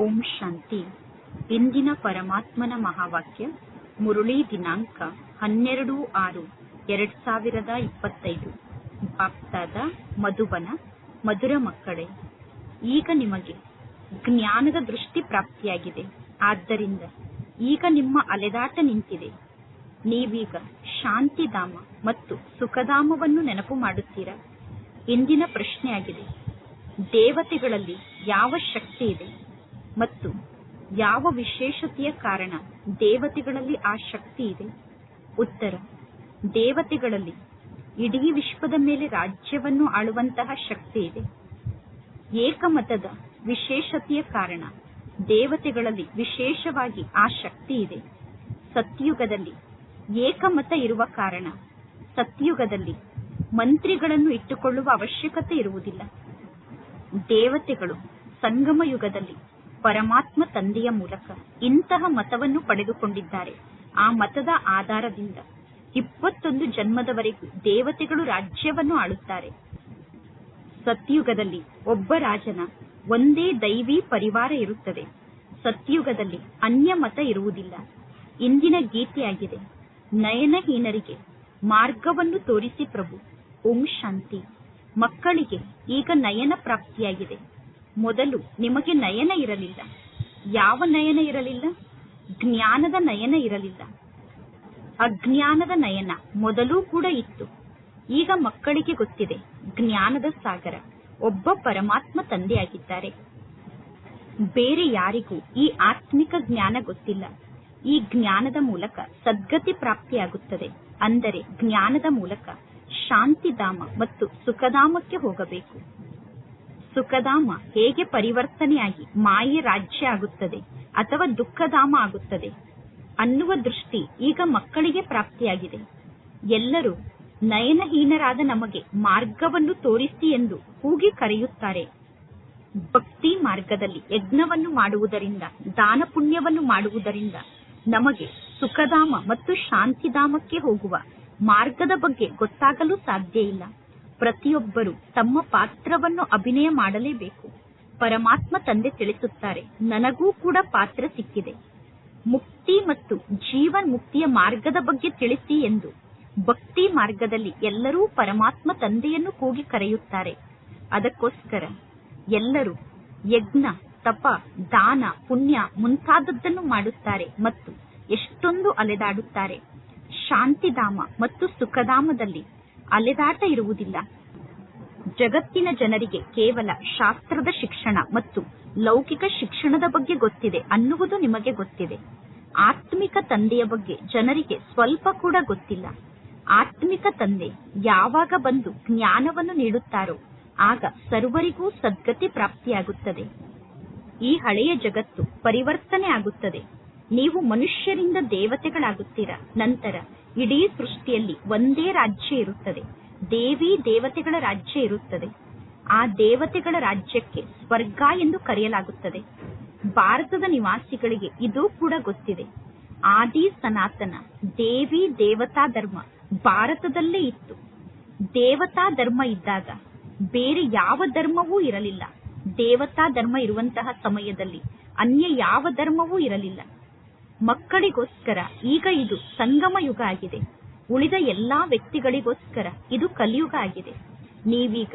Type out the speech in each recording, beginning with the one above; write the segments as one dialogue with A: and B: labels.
A: ಓಂ ಶಾಂತಿ. ಇಂದಿನ ಪರಮಾತ್ಮನ ಮಹಾವಾಕ್ಯ, ಮುರುಳಿ ದಿನಾಂಕ ಹನ್ನೆರಡು ಆರು ಎರಡ್ ಸಾವಿರದ ಇಪ್ಪತ್ತೈದು. ಬಾಪ್ತಾದ ಮಧುಬನ, ಮಧುರ ಮಕ್ಕಳೇ, ಈಗ ನಿಮಗೆ ಜ್ಞಾನದ ದೃಷ್ಟಿ ಪ್ರಾಪ್ತಿಯಾಗಿದೆ. ಆದ್ದರಿಂದ ಈಗ ನಿಮ್ಮ ಅಲೆದಾಟ ನಿಂತಿದೆ. ನೀವೀಗ ಶಾಂತಿಧಾಮ ಮತ್ತು ಸುಖಧಾಮವನ್ನು ನೆನಪು ಮಾಡುತ್ತೀರಾ? ಇಂದಿನ ಪ್ರಶ್ನೆಯಾಗಿದೆ. ದೇವತೆಗಳಲ್ಲಿ ಯಾವ ಶಕ್ತಿ ಇದೆ? ಮತ್ತು ಯಾವ ವಿಶೇಷತೆಯ ಕಾರಣ ದೇವತೆಗಳಲ್ಲಿ ಆ ಶಕ್ತಿ ಇದೆ? ಉತ್ತರ, ದೇವತೆಗಳಲ್ಲಿ ಇಡೀ ವಿಶ್ವದ ಮೇಲೆ ರಾಜ್ಯವನ್ನು ಆಳುವಂತಹ ಶಕ್ತಿ ಇದೆ. ಏಕಮತದ ವಿಶೇಷತೆಯ ಕಾರಣ ದೇವತೆಗಳಲ್ಲಿ ವಿಶೇಷವಾಗಿ ಆ ಶಕ್ತಿ ಇದೆ. ಸತ್ಯುಗದಲ್ಲಿ ಏಕಮತ ಇರುವ ಕಾರಣ ಸತ್ಯುಗದಲ್ಲಿ ಮಂತ್ರಿಗಳನ್ನು ಇಟ್ಟುಕೊಳ್ಳುವ ಅವಶ್ಯಕತೆ ಇರುವುದಿಲ್ಲ. ದೇವತೆಗಳು ಸಂಗಮ ಯುಗದಲ್ಲಿ ಪರಮಾತ್ಮ ತಂದೆಯ ಮೂಲಕ ಇಂತಹ ಮತವನ್ನು ಪಡೆದುಕೊಂಡಿದ್ದಾರೆ. ಆ ಮತದ ಆಧಾರದಿಂದ ಇಪ್ಪತ್ತೊಂದು ಜನ್ಮದವರೆಗೂ ದೇವತೆಗಳು ರಾಜ್ಯವನ್ನು ಆಳುತ್ತಾರೆ. ಸತ್ಯುಗದಲ್ಲಿ ಒಬ್ಬ ರಾಜನ ಒಂದೇ ದೈವಿ ಪರಿವಾರ ಇರುತ್ತದೆ. ಸತ್ಯುಗದಲ್ಲಿ ಅನ್ಯ ಮತ ಇರುವುದಿಲ್ಲ. ಇಂದಿನ ಗೀತೆಯಾಗಿದೆ, ನಯನಹೀನರಿಗೆ ಮಾರ್ಗವನ್ನು ತೋರಿಸಿ ಪ್ರಭು, ಓಂ ಶಾಂತಿ. ಮಕ್ಕಳಿಗೆ ಈಗ ನಯನ ಪ್ರಾಪ್ತಿಯಾಗಿದೆ. ಮೊದಲು ನಿಮಗೆ ನಯನ ಇರಲಿಲ್ಲ. ಯಾವ ನಯನ ಇರಲಿಲ್ಲ? ಜ್ಞಾನದ ನಯನ ಇರಲಿಲ್ಲ. ಅಜ್ಞಾನದ ನಯನ ಮೊದಲೂ ಕೂಡ ಇತ್ತು. ಈಗ ಮಕ್ಕಳಿಗೆ ಗೊತ್ತಿದೆ, ಜ್ಞಾನದ ಸಾಗರ ಒಬ್ಬ ಪರಮಾತ್ಮ ತಂದೆಯಾಗಿದ್ದಾರೆ. ಬೇರೆ ಯಾರಿಗೂ ಈ ಆತ್ಮಿಕ ಜ್ಞಾನ ಗೊತ್ತಿಲ್ಲ. ಈ ಜ್ಞಾನದ ಮೂಲಕ ಸದ್ಗತಿ ಪ್ರಾಪ್ತಿಯಾಗುತ್ತದೆ. ಅಂದರೆ ಜ್ಞಾನದ ಮೂಲಕ ಶಾಂತಿಧಾಮ ಮತ್ತು ಸುಖಧಾಮಕ್ಕೆ ಹೋಗಬೇಕು. ಸುಖಧಾಮ ಹೇಗೆ ಪರಿವರ್ತನೆಯಾಗಿ ಮಾಯೆ ರಾಜ್ಯ ಆಗುತ್ತದೆ ಅಥವಾ ದುಃಖಧಾಮ ಆಗುತ್ತದೆ ಅನ್ನುವ ದೃಷ್ಟಿ ಈಗ ಮಕ್ಕಳಿಗೆ ಪ್ರಾಪ್ತಿಯಾಗಿದೆ. ಎಲ್ಲರೂ ನಯನಹೀನರಾದ ನಮಗೆ ಮಾರ್ಗವನ್ನು ತೋರಿಸಿ ಎಂದು ಕೂಗಿ ಕರೆಯುತ್ತಾರೆ. ಭಕ್ತಿ ಮಾರ್ಗದಲ್ಲಿ ಯಜ್ಞವನ್ನು ಮಾಡುವುದರಿಂದ, ದಾನ ಪುಣ್ಯವನ್ನು ಮಾಡುವುದರಿಂದ ನಮಗೆ ಸುಖಧಾಮ ಮತ್ತು ಶಾಂತಿಧಾಮಕ್ಕೆ ಹೋಗುವ ಮಾರ್ಗದ ಬಗ್ಗೆ ಗೊತ್ತಾಗಲು ಸಾಧ್ಯ ಇಲ್ಲ. ಪ್ರತಿಯೊಬ್ಬರು ತಮ್ಮ ಪಾತ್ರವನ್ನು ಅಭಿನಯ ಮಾಡಲೇಬೇಕು. ಪರಮಾತ್ಮ ತಂದೆ ತಿಳಿಸುತ್ತಾರೆ, ನನಗೂ ಕೂಡ ಪಾತ್ರ ಸಿಕ್ಕಿದೆ. ಮುಕ್ತಿ ಮತ್ತು ಜೀವನ್ ಮುಕ್ತಿಯ ಮಾರ್ಗದ ಬಗ್ಗೆ ತಿಳಿಸಿ ಎಂದು. ಭಕ್ತಿ ಮಾರ್ಗದಲ್ಲಿ ಎಲ್ಲರೂ ಪರಮಾತ್ಮ ತಂದೆಯನ್ನು ಕೂಗಿ ಕರೆಯುತ್ತಾರೆ. ಅದಕ್ಕೋಸ್ಕರ ಎಲ್ಲರೂ ಯಜ್ಞ, ತಪ, ದಾನ, ಪುಣ್ಯ ಮುಂತಾದದ್ದನ್ನು ಮಾಡುತ್ತಾರೆ ಮತ್ತು ಎಷ್ಟೊಂದು ಅಲೆದಾಡುತ್ತಾರೆ. ಶಾಂತಿಧಾಮ ಮತ್ತು ಸುಖಧಾಮದಲ್ಲಿ ಅಲೆದಾಟ ಇರುವುದಿಲ್ಲ. ಜಗತ್ತಿನ ಜನರಿಗೆ ಕೇವಲ ಶಾಸ್ತ್ರದ ಶಿಕ್ಷಣ ಮತ್ತು ಲೌಕಿಕ ಶಿಕ್ಷಣದ ಬಗ್ಗೆ ಗೊತ್ತಿದೆ ಅನ್ನುವುದು ನಿಮಗೆ ಗೊತ್ತಿದೆ. ಆತ್ಮಿಕ ತಂದೆಯ ಬಗ್ಗೆ ಜನರಿಗೆ ಸ್ವಲ್ಪ ಕೂಡ ಗೊತ್ತಿಲ್ಲ. ಆತ್ಮಿಕ ತಂದೆ ಯಾವಾಗ ಬಂದು ಜ್ಞಾನವನ್ನು ನೀಡುತ್ತಾರೋ ಆಗ ಸರ್ವರಿಗೂ ಸದ್ಗತಿ ಪ್ರಾಪ್ತಿಯಾಗುತ್ತದೆ. ಈ ಹಳೆಯ ಜಗತ್ತು ಪರಿವರ್ತನೆ ಆಗುತ್ತದೆ. ನೀವು ಮನುಷ್ಯರಿಂದ ದೇವತೆಗಳಾಗುತ್ತೀರಾ? ನಂತರ ಇಡೀ ಸೃಷ್ಟಿಯಲ್ಲಿ ಒಂದೇ ರಾಜ್ಯ ಇರುತ್ತದೆ. ದೇವಿ ದೇವತೆಗಳ ರಾಜ್ಯ ಇರುತ್ತದೆ. ಆ ದೇವತೆಗಳ ರಾಜ್ಯಕ್ಕೆ ಸ್ವರ್ಗ ಎಂದು ಕರೆಯಲಾಗುತ್ತದೆ. ಭಾರತದ ನಿವಾಸಿಗಳಿಗೆ ಇದು ಕೂಡ ಗೊತ್ತಿದೆ. ಆದಿ ಸನಾತನ, ದೇವಿ ದೇವತಾ ಧರ್ಮ ಭಾರತದಲ್ಲೇ ಇತ್ತು. ದೇವತಾ ಧರ್ಮ ಇದ್ದಾಗ ಬೇರೆ ಯಾವ ಧರ್ಮವೂ ಇರಲಿಲ್ಲ. ದೇವತಾ ಧರ್ಮ ಇರುವಂತಹ ಸಮಯದಲ್ಲಿ ಅನ್ಯ ಯಾವ ಧರ್ಮವೂ ಇರಲಿಲ್ಲ. ಮಕ್ಕಳಿಗೋಸ್ಕರ, ಈಗ ಇದು ಸಂಗಮ ಯುಗ ಆಗಿದೆ. ಉಳಿದ ಎಲ್ಲಾ ವ್ಯಕ್ತಿಗಳಿಗೋಸ್ಕರ ಇದು ಕಲಿಯುಗ ಆಗಿದೆ. ನೀವೀಗ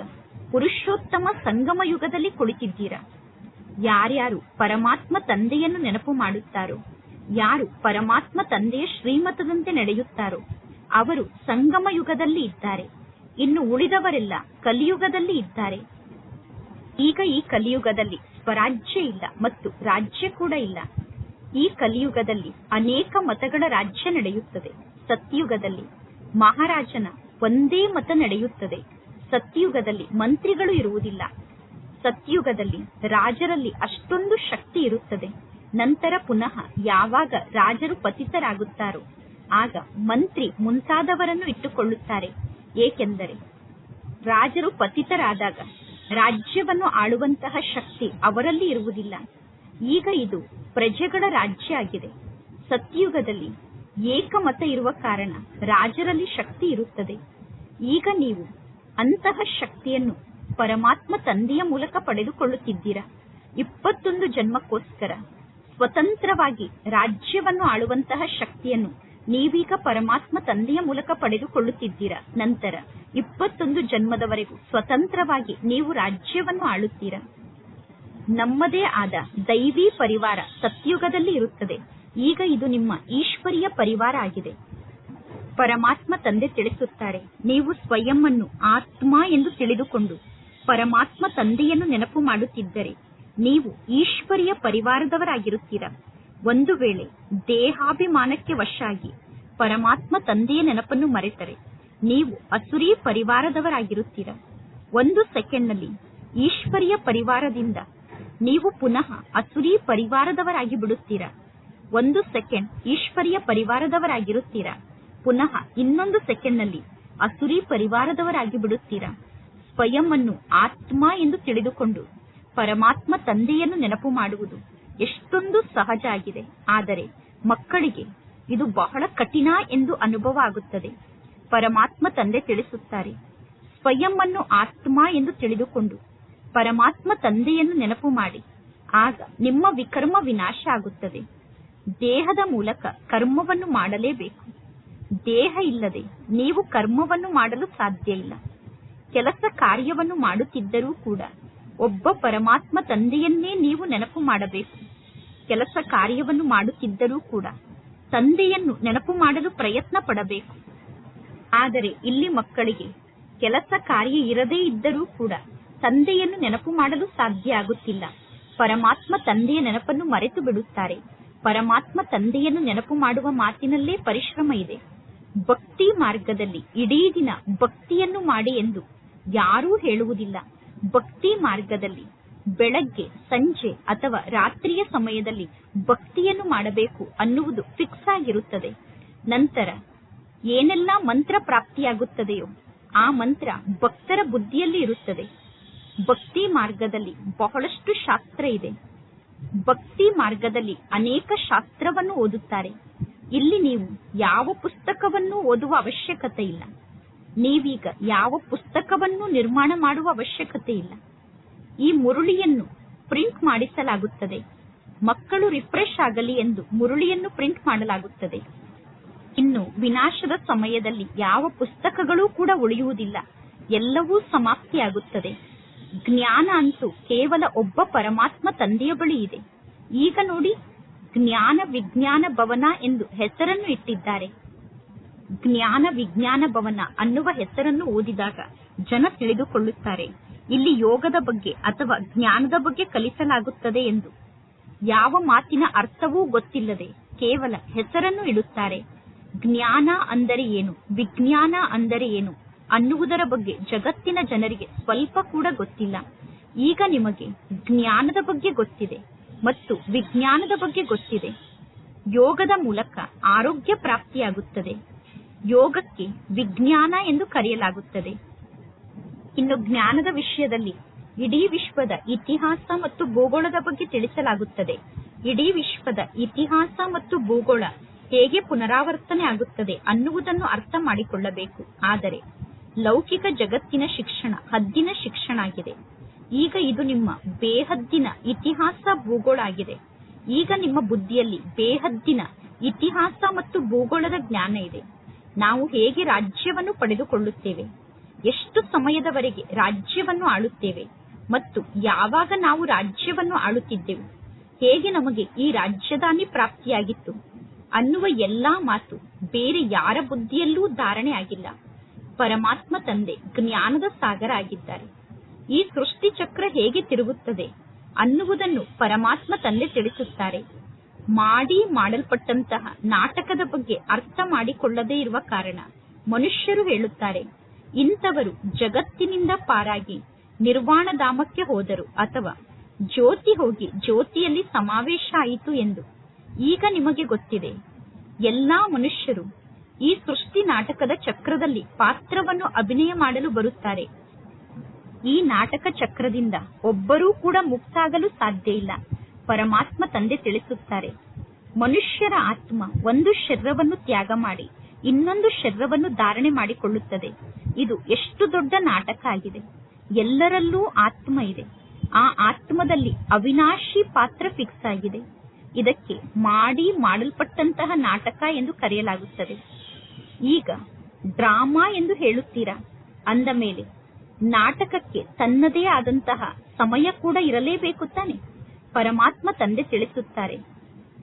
A: ಪುರುಷೋತ್ತಮ ಸಂಗಮ ಯುಗದಲ್ಲಿ ಕುಳಿತಿದ್ದೀರಾ? ಯಾರ್ಯಾರು ಪರಮಾತ್ಮ ತಂದೆಯನ್ನು ನೆನಪು ಮಾಡುತ್ತಾರೋ? ಯಾರು ಪರಮಾತ್ಮ ತಂದೆಯ ಶ್ರೀಮತದಂತೆ ನಡೆಯುತ್ತಾರೋ? ಅವರು ಸಂಗಮ ಯುಗದಲ್ಲಿ ಇದ್ದಾರೆ. ಇನ್ನು ಉಳಿದವರೆಲ್ಲ ಕಲಿಯುಗದಲ್ಲಿ ಇದ್ದಾರೆ. ಈಗ ಈ ಕಲಿಯುಗದಲ್ಲಿ ಸ್ವರಾಜ್ಯ ಇಲ್ಲ ಮತ್ತು ರಾಜ್ಯ ಕೂಡ ಇಲ್ಲ. ಈ ಕಲಿಯುಗದಲ್ಲಿ ಅನೇಕ ಮತಗಳ ರಾಜ್ಯ ನಡೆಯುತ್ತದೆ. ಸತ್ಯುಗದಲ್ಲಿ ಮಹಾರಾಜನ ಒಂದೇ ಮತ ನಡೆಯುತ್ತದೆ. ಸತ್ಯುಗದಲ್ಲಿ ಮಂತ್ರಿಗಳು ಇರುವುದಿಲ್ಲ. ಸತ್ಯುಗದಲ್ಲಿ ರಾಜರಲ್ಲಿ ಅಷ್ಟೊಂದು ಶಕ್ತಿ ಇರುತ್ತದೆ. ನಂತರ ಪುನಃ ಯಾವಾಗ ರಾಜರು ಪತಿತರಾಗುತ್ತಾರೋ, ಆಗ ಮಂತ್ರಿ ಮುಂತಾದವರನ್ನು ಇಟ್ಟುಕೊಳ್ಳುತ್ತಾರೆ. ಏಕೆಂದರೆ ರಾಜರು ಪತಿತರಾದಾಗ ರಾಜ್ಯವನ್ನು ಆಳುವಂತಹ ಶಕ್ತಿ ಅವರಲ್ಲಿ ಇರುವುದಿಲ್ಲ. ಈಗ ಇದು ಪ್ರಜೆಗಳ ರಾಜ್ಯ ಆಗಿದೆ ಸತ್ಯುಗದಲ್ಲಿ ಏಕಮತ ಇರುವ ಕಾರಣ ರಾಜರಲ್ಲಿ ಶಕ್ತಿ ಇರುತ್ತದೆ. ಈಗ ನೀವು ಅಂತಹ ಶಕ್ತಿಯನ್ನು ಪರಮಾತ್ಮ ತಂದೆಯ ಮೂಲಕ ಪಡೆದುಕೊಳ್ಳುತ್ತಿದ್ದೀರಾ? ಇಪ್ಪತ್ತೊಂದು ಜನ್ಮಕ್ಕೋಸ್ಕರ ಸ್ವತಂತ್ರವಾಗಿ ರಾಜ್ಯವನ್ನು ಆಳುವಂತಹ ಶಕ್ತಿಯನ್ನು ನೀವೀಗ ಪರಮಾತ್ಮ ತಂದೆಯ ಮೂಲಕ ಪಡೆದುಕೊಳ್ಳುತ್ತಿದ್ದೀರಾ? ನಂತರ ಇಪ್ಪತ್ತೊಂದು ಜನ್ಮದವರೆಗೂ ಸ್ವತಂತ್ರವಾಗಿ ನೀವು ರಾಜ್ಯವನ್ನು ಆಳುತ್ತೀರಾ? ನಮ್ಮದೇ ಆದ ದೈವಿ ಪರಿವಾರ ಸತ್ಯುಗದಲ್ಲಿ ಇರುತ್ತದೆ. ಈಗ ಇದು ನಿಮ್ಮ ಈಶ್ವರಿಯ ಪರಿವಾರ ಆಗಿದೆ. ಪರಮಾತ್ಮ ತಂದೆ ತಿಳಿಸುತ್ತಾರೆ, ನೀವು ಸ್ವಯಂ ಅನ್ನು ಆತ್ಮ ಎಂದು ತಿಳಿದುಕೊಂಡು ಪರಮಾತ್ಮ ತಂದೆಯನ್ನು ನೆನಪು ಮಾಡುತ್ತಿದ್ದರೆ ನೀವು ಈಶ್ವರಿಯ ಪರಿವಾರದವರಾಗಿರುತ್ತೀರಾ? ಒಂದು ವೇಳೆ ದೇಹಾಭಿಮಾನಕ್ಕೆ ವಶಾಗಿ ಪರಮಾತ್ಮ ತಂದೆಯ ನೆನಪನ್ನು ಮರೆತರೆ, ನೀವು ಅಸುರಿ ಪರಿವಾರದವರಾಗಿರುತ್ತೀರಾ? ಒಂದು ಸೆಕೆಂಡ್ನಲ್ಲಿ ಈಶ್ವರಿಯ ಪರಿವಾರದಿಂದ ನೀವು ಪುನಃ ಅಸುರಿ ಪರಿವಾರದವರಾಗಿ ಬಿಡುತ್ತೀರಾ. ಒಂದು ಸೆಕೆಂಡ್ ಈಶ್ವರಿಯ ಪರಿವಾರದವರಾಗಿರುತ್ತೀರಾ. ಪುನಃ ಇನ್ನೊಂದು ಸೆಕೆಂಡ್ನಲ್ಲಿ ಅಸುರಿ ಪರಿವಾರದವರಾಗಿ ಬಿಡುತ್ತೀರಾ. ಸ್ವಯಂ ಅನ್ನು ಆತ್ಮ ಎಂದು ತಿಳಿದುಕೊಂಡು ಪರಮಾತ್ಮ ತಂದೆಯನ್ನು ನೆನಪು ಮಾಡುವುದು ಎಷ್ಟೊಂದು ಸಹಜ ಆಗಿದೆ. ಆದರೆ ಮಕ್ಕಳಿಗೆ ಇದು ಬಹಳ ಕಠಿಣ ಎಂದು ಅನುಭವ ಆಗುತ್ತದೆ. ಪರಮಾತ್ಮ ತಂದೆ ತಿಳಿಸುತ್ತಾರೆ. ಸ್ವಯಂ ಅನ್ನು ಆತ್ಮ ಎಂದು ತಿಳಿದುಕೊಂಡು ಪರಮಾತ್ಮ ತಂದೆಯನ್ನು ನೆನಪು ಮಾಡಿ. ಆಗ ನಿಮ್ಮ ವಿಕರ್ಮ ವಿನಾಶ ಆಗುತ್ತದೆ. ದೇಹದ ಮೂಲಕ ಕರ್ಮವನ್ನು ಮಾಡಲೇಬೇಕು. ದೇಹ ಇಲ್ಲದೆ ನೀವು ಕರ್ಮವನ್ನು ಮಾಡಲು ಸಾಧ್ಯ ಇಲ್ಲ. ಕೆಲಸ ಕಾರ್ಯವನ್ನು ಮಾಡುತ್ತಿದ್ದರೂ ಕೂಡ ಒಬ್ಬ ಪರಮಾತ್ಮ ತಂದೆಯನ್ನೇ ನೀವು ನೆನಪು ಮಾಡಬೇಕು. ಕೆಲಸ ಕಾರ್ಯವನ್ನು ಮಾಡುತ್ತಿದ್ದರೂ ಕೂಡ ತಂದೆಯನ್ನು ನೆನಪು ಮಾಡಲು ಪ್ರಯತ್ನ ಪಡಬೇಕು. ಆದರೆ ಇಲ್ಲಿ ಮಕ್ಕಳಿಗೆ ಕೆಲಸ ಕಾರ್ಯ ಇರದೇ ಇದ್ದರೂ ಕೂಡ ತಂದೆಯನ್ನು ನೆನಪು ಮಾಡಲು ಸಾಧ್ಯ ಆಗುತ್ತಿಲ್ಲ. ಪರಮಾತ್ಮ ತಂದೆಯ ನೆನಪನ್ನು ಮರೆತು ಬಿಡುತ್ತಾರೆ. ಪರಮಾತ್ಮ ತಂದೆಯನ್ನು ನೆನಪು ಮಾಡುವ ಮಾತಿನಲ್ಲೇ ಪರಿಶ್ರಮ ಇದೆ. ಭಕ್ತಿ ಮಾರ್ಗದಲ್ಲಿ ಇಡೀ ದಿನ ಭಕ್ತಿಯನ್ನು ಮಾಡಿ ಎಂದು ಯಾರೂ ಹೇಳುವುದಿಲ್ಲ. ಭಕ್ತಿ ಮಾರ್ಗದಲ್ಲಿ ಬೆಳಗ್ಗೆ, ಸಂಜೆ ಅಥವಾ ರಾತ್ರಿಯ ಸಮಯದಲ್ಲಿ ಭಕ್ತಿಯನ್ನು ಮಾಡಬೇಕು ಅನ್ನುವುದು ಫಿಕ್ಸ್ ಆಗಿರುತ್ತದೆ. ನಂತರ ಏನೆಲ್ಲ ಮಂತ್ರ ಪ್ರಾಪ್ತಿಯಾಗುತ್ತದೆಯೋ ಆ ಮಂತ್ರ ಭಕ್ತರ ಬುದ್ಧಿಯಲ್ಲಿ ಇರುತ್ತದೆ. ಭಕ್ತಿ ಮಾರ್ಗದಲ್ಲಿ ಬಹಳಷ್ಟು ಶಾಸ್ತ್ರ ಇದೆ. ಭಕ್ತಿ ಮಾರ್ಗದಲ್ಲಿ ಅನೇಕ ಶಾಸ್ತ್ರವನ್ನು ಓದುತ್ತಾರೆ. ಇಲ್ಲಿ ನೀವು ಯಾವ ಪುಸ್ತಕವನ್ನು ಓದುವ ಅವಶ್ಯಕತೆ ಇಲ್ಲ. ನೀವೀಗ ಯಾವ ಪುಸ್ತಕವನ್ನು ನಿರ್ಮಾಣ ಮಾಡುವ ಅವಶ್ಯಕತೆ ಇಲ್ಲ. ಈ ಮುರುಳಿಯನ್ನು ಪ್ರಿಂಟ್ ಮಾಡಿಸಲಾಗುತ್ತದೆ. ಮಕ್ಕಳು ರಿಫ್ರೆಶ್ ಆಗಲಿ ಎಂದು ಮುರುಳಿಯನ್ನು ಪ್ರಿಂಟ್ ಮಾಡಲಾಗುತ್ತದೆ. ಇನ್ನು ವಿನಾಶದ ಸಮಯದಲ್ಲಿ ಯಾವ ಪುಸ್ತಕಗಳೂ ಕೂಡ ಉಳಿಯುವುದಿಲ್ಲ. ಎಲ್ಲವೂ ಸಮಾಪ್ತಿಯಾಗುತ್ತದೆ. ಜ್ಞಾನ ಅಂತೂ ಕೇವಲ ಒಬ್ಬ ಪರಮಾತ್ಮ ತಂದೆಯ ಬಳಿ ಇದೆ. ಈಗ ನೋಡಿ, ಜ್ಞಾನ ವಿಜ್ಞಾನ ಭವನ ಎಂದು ಹೆಸರನ್ನು ಇಟ್ಟಿದ್ದಾರೆ. ಜ್ಞಾನ ವಿಜ್ಞಾನ ಭವನ ಅನ್ನುವ ಹೆಸರನ್ನು ಓದಿದಾಗ ಜನ ತಿಳಿದುಕೊಳ್ಳುತ್ತಾರೆ. ಇಲ್ಲಿ ಯೋಗದ ಬಗ್ಗೆ ಅಥವಾ ಜ್ಞಾನದ ಬಗ್ಗೆ ಕಲಿಸಲಾಗುತ್ತದೆ ಎಂದು. ಯಾವ ಮಾತಿನ ಅರ್ಥವೂ ಗೊತ್ತಿಲ್ಲದೆ ಕೇವಲ ಹೆಸರನ್ನು ಇಡುತ್ತಾರೆ. ಜ್ಞಾನ ಅಂದರೆ ಏನು? ವಿಜ್ಞಾನ ಅಂದರೆ ಏನು? ಅನ್ನುವುದರ ಬಗ್ಗೆ ಜಗತ್ತಿನ ಜನರಿಗೆ ಸ್ವಲ್ಪ ಕೂಡ ಗೊತ್ತಿಲ್ಲ. ಈಗ ನಿಮಗೆ ಜ್ಞಾನದ ಬಗ್ಗೆ ಗೊತ್ತಿದೆ ಮತ್ತು ವಿಜ್ಞಾನದ ಬಗ್ಗೆ ಗೊತ್ತಿದೆ. ಯೋಗದ ಮೂಲಕ ಆರೋಗ್ಯ ಪ್ರಾಪ್ತಿಯಾಗುತ್ತದೆ. ಯೋಗಕ್ಕೆ ವಿಜ್ಞಾನ ಎಂದು ಕರೆಯಲಾಗುತ್ತದೆ. ಇನ್ನು ಜ್ಞಾನದ ವಿಷಯದಲ್ಲಿ ಇಡೀ ವಿಶ್ವದ ಇತಿಹಾಸ ಮತ್ತು ಭೂಗೋಳದ ಬಗ್ಗೆ ತಿಳಿಸಲಾಗುತ್ತದೆ. ಇಡೀ ವಿಶ್ವದ ಇತಿಹಾಸ ಮತ್ತು ಭೂಗೋಳ ಹೇಗೆ ಪುನರಾವರ್ತನೆ ಆಗುತ್ತದೆ ಅನ್ನುವುದನ್ನು ಅರ್ಥ ಮಾಡಿಕೊಳ್ಳಬೇಕು. ಆದರೆ ಲೌಕಿಕ ಜಗತ್ತಿನ ಶಿಕ್ಷಣ, ಹದ್ದಿನ ಶಿಕ್ಷಣ ಆಗಿದೆ. ಈಗ ಇದು ನಿಮ್ಮ ಬೇಹದ್ದಿನ ಇತಿಹಾಸ ಭೂಗೋಳ ಆಗಿದೆ. ಈಗ ನಿಮ್ಮ ಬುದ್ಧಿಯಲ್ಲಿ ಬೇಹದ್ದಿನ ಇತಿಹಾಸ ಮತ್ತು ಭೂಗೋಳದ ಜ್ಞಾನ ಇದೆ. ನಾವು ಹೇಗೆ ರಾಜ್ಯವನ್ನು ಪಡೆದುಕೊಳ್ಳುತ್ತೇವೆ? ಎಷ್ಟು ಸಮಯದವರೆಗೆ ರಾಜ್ಯವನ್ನು ಆಳುತ್ತೇವೆ? ಮತ್ತು ಯಾವಾಗ ನಾವು ರಾಜ್ಯವನ್ನು ಆಳುತ್ತಿದ್ದೆವು? ಹೇಗೆ ನಮಗೆ ಈ ರಾಜ್ಯದಾನಿ ಪ್ರಾಪ್ತಿಯಾಗಿತ್ತು? ಅನ್ನುವ ಎಲ್ಲಾ ಮಾತು ಬೇರೆ ಯಾರ ಬುದ್ಧಿಯಲ್ಲೂ ಧಾರಣೆ ಆಗಿಲ್ಲ. ಪರಮಾತ್ಮ ತಂದೆ, ಜ್ಞಾನದ ಸಾಗರ ಆಗಿದ್ದಾರೆ. ಈ ಸೃಷ್ಟಿ ಚಕ್ರ ಹೇಗೆ ತಿರುಗುತ್ತದೆ ಅನ್ನುವುದನ್ನು ಪರಮಾತ್ಮ ತಂದೆ ತಿಳಿಸುತ್ತಾರೆ. ಮಾಡಿ ಮಾಡಲ್ಪಟ್ಟಂತಹ ನಾಟಕದ ಬಗ್ಗೆ ಅರ್ಥ ಮಾಡಿಕೊಳ್ಳದೇ ಇರುವ ಕಾರಣ ಮನುಷ್ಯರು ಹೇಳುತ್ತಾರೆ, ಇಂಥವರು ಜಗತ್ತಿನಿಂದ ಪಾರಾಗಿ ನಿರ್ವಾಣಧಾಮಕ್ಕೆ ಹೋದರು ಅಥವಾ ಜ್ಯೋತಿ ಹೋಗಿ ಜ್ಯೋತಿಯಲ್ಲಿ ಸಮಾವೇಶ ಆಯಿತು ಎಂದು ಈಗ ನಿಮಗೆ ಗೊತ್ತಿದೆ. ಎಲ್ಲಾ ಮನುಷ್ಯರು ಈ ಸೃಷ್ಟಿ ನಾಟಕದ ಚಕ್ರದಲ್ಲಿ ಪಾತ್ರವನ್ನು ಅಭಿನಯ ಮಾಡಲು ಬರುತ್ತಾರೆ. ಈ ನಾಟಕ ಚಕ್ರದಿಂದ ಒಬ್ಬರೂ ಕೂಡ ಮುಕ್ತಾಗಲು ಸಾಧ್ಯ ಇಲ್ಲ. ಪರಮಾತ್ಮ ತಂದೆ ತಿಳಿಸುತ್ತಾರೆ, ಮನುಷ್ಯರ ಆತ್ಮ ಒಂದು ಶರೀರವನ್ನು ತ್ಯಾಗ ಮಾಡಿ, ಇನ್ನೊಂದು ಶರೀರವನ್ನು ಧಾರಣೆ ಮಾಡಿಕೊಳ್ಳುತ್ತದೆ. ಇದು ಎಷ್ಟು ದೊಡ್ಡ ನಾಟಕ ಆಗಿದೆ. ಎಲ್ಲರಲ್ಲೂ ಆತ್ಮ ಇದೆ. ಆ ಆತ್ಮದಲ್ಲಿ ಅವಿನಾಶಿ ಪಾತ್ರ ಫಿಕ್ಸ್ ಆಗಿದೆ. ಇದಕ್ಕೆ ಮಾಡಿ ಮಾಡಲ್ಪಟ್ಟಂತಹ ನಾಟಕ ಎಂದು ಕರೆಯಲಾಗುತ್ತದೆ. ಈಗ ಡ್ರಾಮಾ ಎಂದು ಹೇಳುತ್ತೀರಾ? ಅಂದ ಮೇಲೆ, ನಾಟಕಕ್ಕೆ ತನ್ನದೇ ಆದಂತಹ ಸಮಯ ಕೂಡ ಇರಲೇಬೇಕು ತಾನೆ? ಪರಮಾತ್ಮ ತಂದೆ ತಿಳಿಸುತ್ತಾರೆ,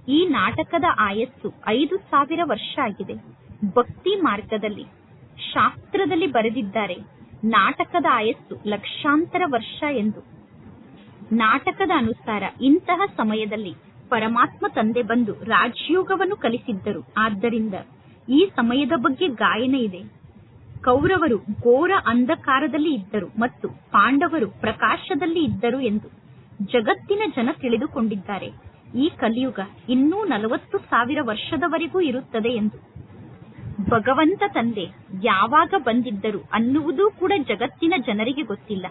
A: ಈ ನಾಟಕದ ಆಯಸ್ಸು ಐದು ಸಾವಿರ ವರ್ಷ ಆಗಿದೆ. ಭಕ್ತಿ ಮಾರ್ಗದಲ್ಲಿ, ಶಾಸ್ತ್ರದಲ್ಲಿ ಬರೆದಿದ್ದಾರೆ, ನಾಟಕದ ಆಯಸ್ಸು ಲಕ್ಷಾಂತರ ವರ್ಷ ಎಂದು. ನಾಟಕದ ಅನುಸಾರ ಇಂತಹ ಸಮಯದಲ್ಲಿ ಪರಮಾತ್ಮ ತಂದೆ ಬಂದು ರಾಜಯೋಗವನ್ನು ಕಲಿಸಿದ್ದರು. ಆದ್ದರಿಂದ ಈ ಸಮಯದ ಬಗ್ಗೆ ಗಾಯನ ಇದೆ. ಕೌರವರು ಘೋರ ಅಂಧಕಾರದಲ್ಲಿ ಇದ್ದರು ಮತ್ತು ಪಾಂಡವರು ಪ್ರಕಾಶದಲ್ಲಿ ಇದ್ದರು ಎಂದು ಜಗತ್ತಿನ ಜನ ತಿಳಿದುಕೊಂಡಿದ್ದಾರೆ. ಈ ಕಲಿಯುಗ ಇನ್ನೂ ನಲವತ್ತು ಸಾವಿರ ವರ್ಷದವರೆಗೂ ಇರುತ್ತದೆ ಎಂದು. ಭಗವಂತ ತಂದೆ ಯಾವಾಗ ಬಂದಿದ್ದರು ಅನ್ನುವುದೂ ಕೂಡ ಜಗತ್ತಿನ ಜನರಿಗೆ ಗೊತ್ತಿಲ್ಲ.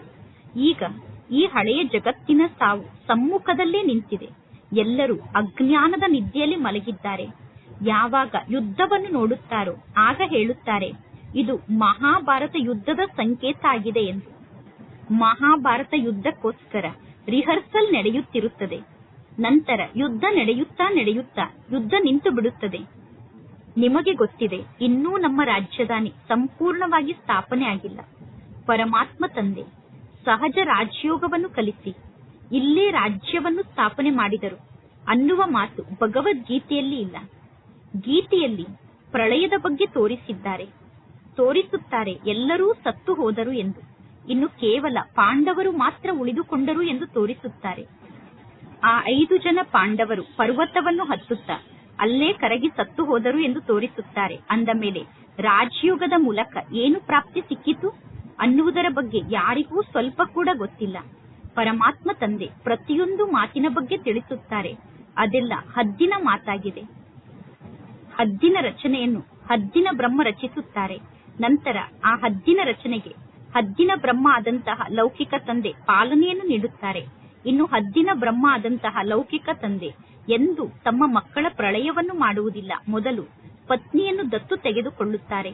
A: ಈಗ ಈ ಹಳೆಯ ಜಗತ್ತಿನ ಸಾವು ಸಮ್ಮುಖದಲ್ಲೇ ನಿಂತಿದೆ. ಎಲ್ಲರೂ ಅಜ್ಞಾನದ ನಿದ್ದೆಯಲ್ಲಿ ಮಲಗಿದ್ದಾರೆ. ಯಾವಾಗ ಯುದ್ಧವನ್ನು ನೋಡುತ್ತಾರೋ ಆಗ ಹೇಳುತ್ತಾರೆ, ಇದು ಮಹಾಭಾರತ ಯುದ್ಧದ ಸಂಕೇತ ಆಗಿದೆ ಎಂದು. ಮಹಾಭಾರತ ಯುದ್ಧಕ್ಕೋಸ್ಕರ ರಿಹರ್ಸಲ್ ನಡೆಯುತ್ತಿರುತ್ತದೆ. ನಂತರ ಯುದ್ಧ ನಡೆಯುತ್ತಾ ನಡೆಯುತ್ತಾ ಯುದ್ಧ ನಿಂತು ಬಿಡುತ್ತದೆ. ನಿಮಗೆ ಗೊತ್ತಿದೆ, ಇನ್ನೂ ನಮ್ಮ ರಾಜಧಾನಿ ಸಂಪೂರ್ಣವಾಗಿ ಸ್ಥಾಪನೆ ಆಗಿಲ್ಲ. ಪರಮಾತ್ಮ ತಂದೆ, ಸಹಜ ರಾಜಯೋಗವನ್ನು ಕಲಿಸಿ, ಇಲ್ಲೇ ರಾಜ್ಯವನ್ನು ಸ್ಥಾಪನೆ ಮಾಡಿದರು ಅನ್ನುವ ಮಾತು ಭಗವದ್ಗೀತೆಯಲ್ಲಿ ಇಲ್ಲ. ಗೀತೆಯಲ್ಲಿ ಪ್ರಳಯದ ಬಗ್ಗೆ ತೋರಿಸಿದ್ದಾರೆ. ತೋರಿಸುತ್ತಾರೆ, ಎಲ್ಲರೂ ಸತ್ತು ಹೋದರು ಎಂದು. ಇನ್ನು ಕೇವಲ ಪಾಂಡವರು ಮಾತ್ರ ಉಳಿದುಕೊಂಡರು ಎಂದು ತೋರಿಸುತ್ತಾರೆ. ಆ ಐದು ಜನ ಪಾಂಡವರು ಪರ್ವತವನ್ನು ಹತ್ತುತ್ತಾ ಅಲ್ಲೇ ಕರಗಿ ಸತ್ತು ಹೋದರು ಎಂದು ತೋರಿಸುತ್ತಾರೆ. ಅಂದ ಮೇಲೆ, ರಾಜಯೋಗದ ಮೂಲಕ ಏನು ಪ್ರಾಪ್ತಿ ಸಿಕ್ಕಿತು? ಅನ್ನುವುದರ ಬಗ್ಗೆ ಯಾರಿಗೂ ಸ್ವಲ್ಪ ಕೂಡ ಗೊತ್ತಿಲ್ಲ. ಪರಮಾತ್ಮ ತಂದೆ ಪ್ರತಿಯೊಂದು ಮಾತಿನ ಬಗ್ಗೆ ತಿಳಿಸುತ್ತಾರೆ. ಅದೆಲ್ಲ ಹದ್ದಿನ ಮಾತಾಗಿದೆ. ಹದ್ದಿನ ರಚನೆಯನ್ನು ಹದ್ದಿನ ಬ್ರಹ್ಮ ರಚಿಸುತ್ತಾರೆ. ನಂತರ ಆ ಹದ್ದಿನ ರಚನೆಗೆ ಹದ್ದಿನ ಬ್ರಹ್ಮ ಆದಂತಹ ಲೌಕಿಕ ತಂದೆ ಪಾಲನೆಯನ್ನು ನೀಡುತ್ತಾರೆ. ಇನ್ನು ಹದ್ದಿನ ಬ್ರಹ್ಮ ಆದಂತಹ ಲೌಕಿಕ ತಂದೆ ಎಂದು ತಮ್ಮ ಮಕ್ಕಳ ಪ್ರಳಯವನ್ನು ಮಾಡುವುದಿಲ್ಲ. ಮೊದಲು ಪತ್ನಿಯನ್ನು ದತ್ತು ತೆಗೆದುಕೊಳ್ಳುತ್ತಾರೆ.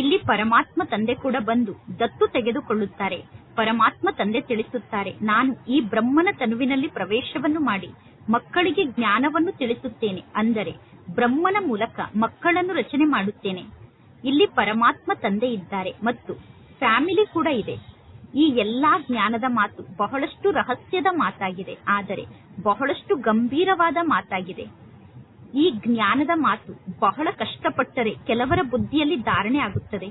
A: ಇಲ್ಲಿ ಪರಮಾತ್ಮ ತಂದೆ ಕೂಡ ಬಂದು ದತ್ತು ತೆಗೆದುಕೊಳ್ಳುತ್ತಾರೆ. ಪರಮಾತ್ಮ ತಂದೆ ತಿಳಿಸುತ್ತಾರೆ, ನಾನು ಈ ಬ್ರಹ್ಮನ ತನುವಿನಲ್ಲಿ ಪ್ರವೇಶವನ್ನು ಮಾಡಿ ಮಕ್ಕಳಿಗೆ ಜ್ಞಾನವನ್ನು ತಿಳಿಸುತ್ತೇನೆ ಅಂದರೆ ಬ್ರಹ್ಮನ ಮೂಲಕ ಮಕ್ಕಳನ್ನು ರಚನೆ ಮಾಡುತ್ತೇನೆ. ಇಲ್ಲಿ ಪರಮಾತ್ಮ ತಂದೆ ಇದ್ದಾರೆ ಮತ್ತು ಫ್ಯಾಮಿಲಿ ಕೂಡ ಇದೆ. ಈ ಎಲ್ಲಾ ಜ್ಞಾನದ ಮಾತು ಬಹಳಷ್ಟು ರಹಸ್ಯದ ಮಾತಾಗಿದೆ, ಆದರೆ ಬಹಳಷ್ಟು ಗಂಭೀರವಾದ ಮಾತಾಗಿದೆ. ಈ ಜ್ಞಾನದ ಮಾತು ಬಹಳ ಕಷ್ಟಪಟ್ಟರೆ ಕೆಲವರ ಬುದ್ಧಿಯಲ್ಲಿ ಧಾರಣೆ ಆಗುತ್ತದೆ.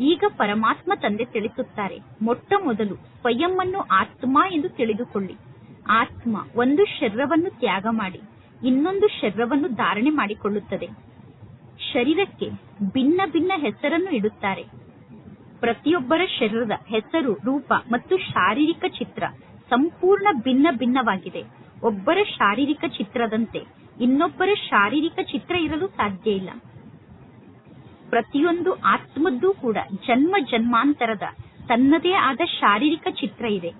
A: ಈಗ ಪರಮಾತ್ಮ ತಂದೆ ತಿಳಿಸುತ್ತಾರೆ, ಮೊಟ್ಟ ಮೊದಲು ಸ್ವಯಂ ಅನ್ನು ಆತ್ಮ ಎಂದು ತಿಳಿದುಕೊಳ್ಳಿ. ಆತ್ಮ ಒಂದು ಶರೀರವನ್ನು ತ್ಯಾಗ ಮಾಡಿ, ಇನ್ನೊಂದು ಶರೀರವನ್ನು ಧಾರಣೆ ಮಾಡಿಕೊಳ್ಳುತ್ತದೆ. ಶರೀರಕ್ಕೆ ಭಿನ್ನ ಭಿನ್ನ ಹೆಸರನ್ನು ಇಡುತ್ತಾರೆ. ಪ್ರತಿಯೊಬ್ಬರ ಶರೀರದ ಹೆಸರು, ರೂಪ ಮತ್ತು ಶಾರೀರಿಕ ಚಿತ್ರ ಸಂಪೂರ್ಣ ಭಿನ್ನ ಭಿನ್ನವಾಗಿದೆ. ಒಬ್ಬರ ಶಾರೀರಿಕ ಚಿತ್ರದಂತೆ ಇನ್ನೊಬ್ಬರ ಶಾರೀರಿಕ ಚಿತ್ರ ಇರಲು ಸಾಧ್ಯ ಇಲ್ಲ. ಪ್ರತಿಯೊಂದು ಆತ್ಮದ್ದು ಕೂಡ ಜನ್ಮ ಜನ್ಮಾಂತರದ ತನ್ನದೇ ಆದ ಶಾರೀರಿಕ ಚಿತ್ರ ಇದೆ.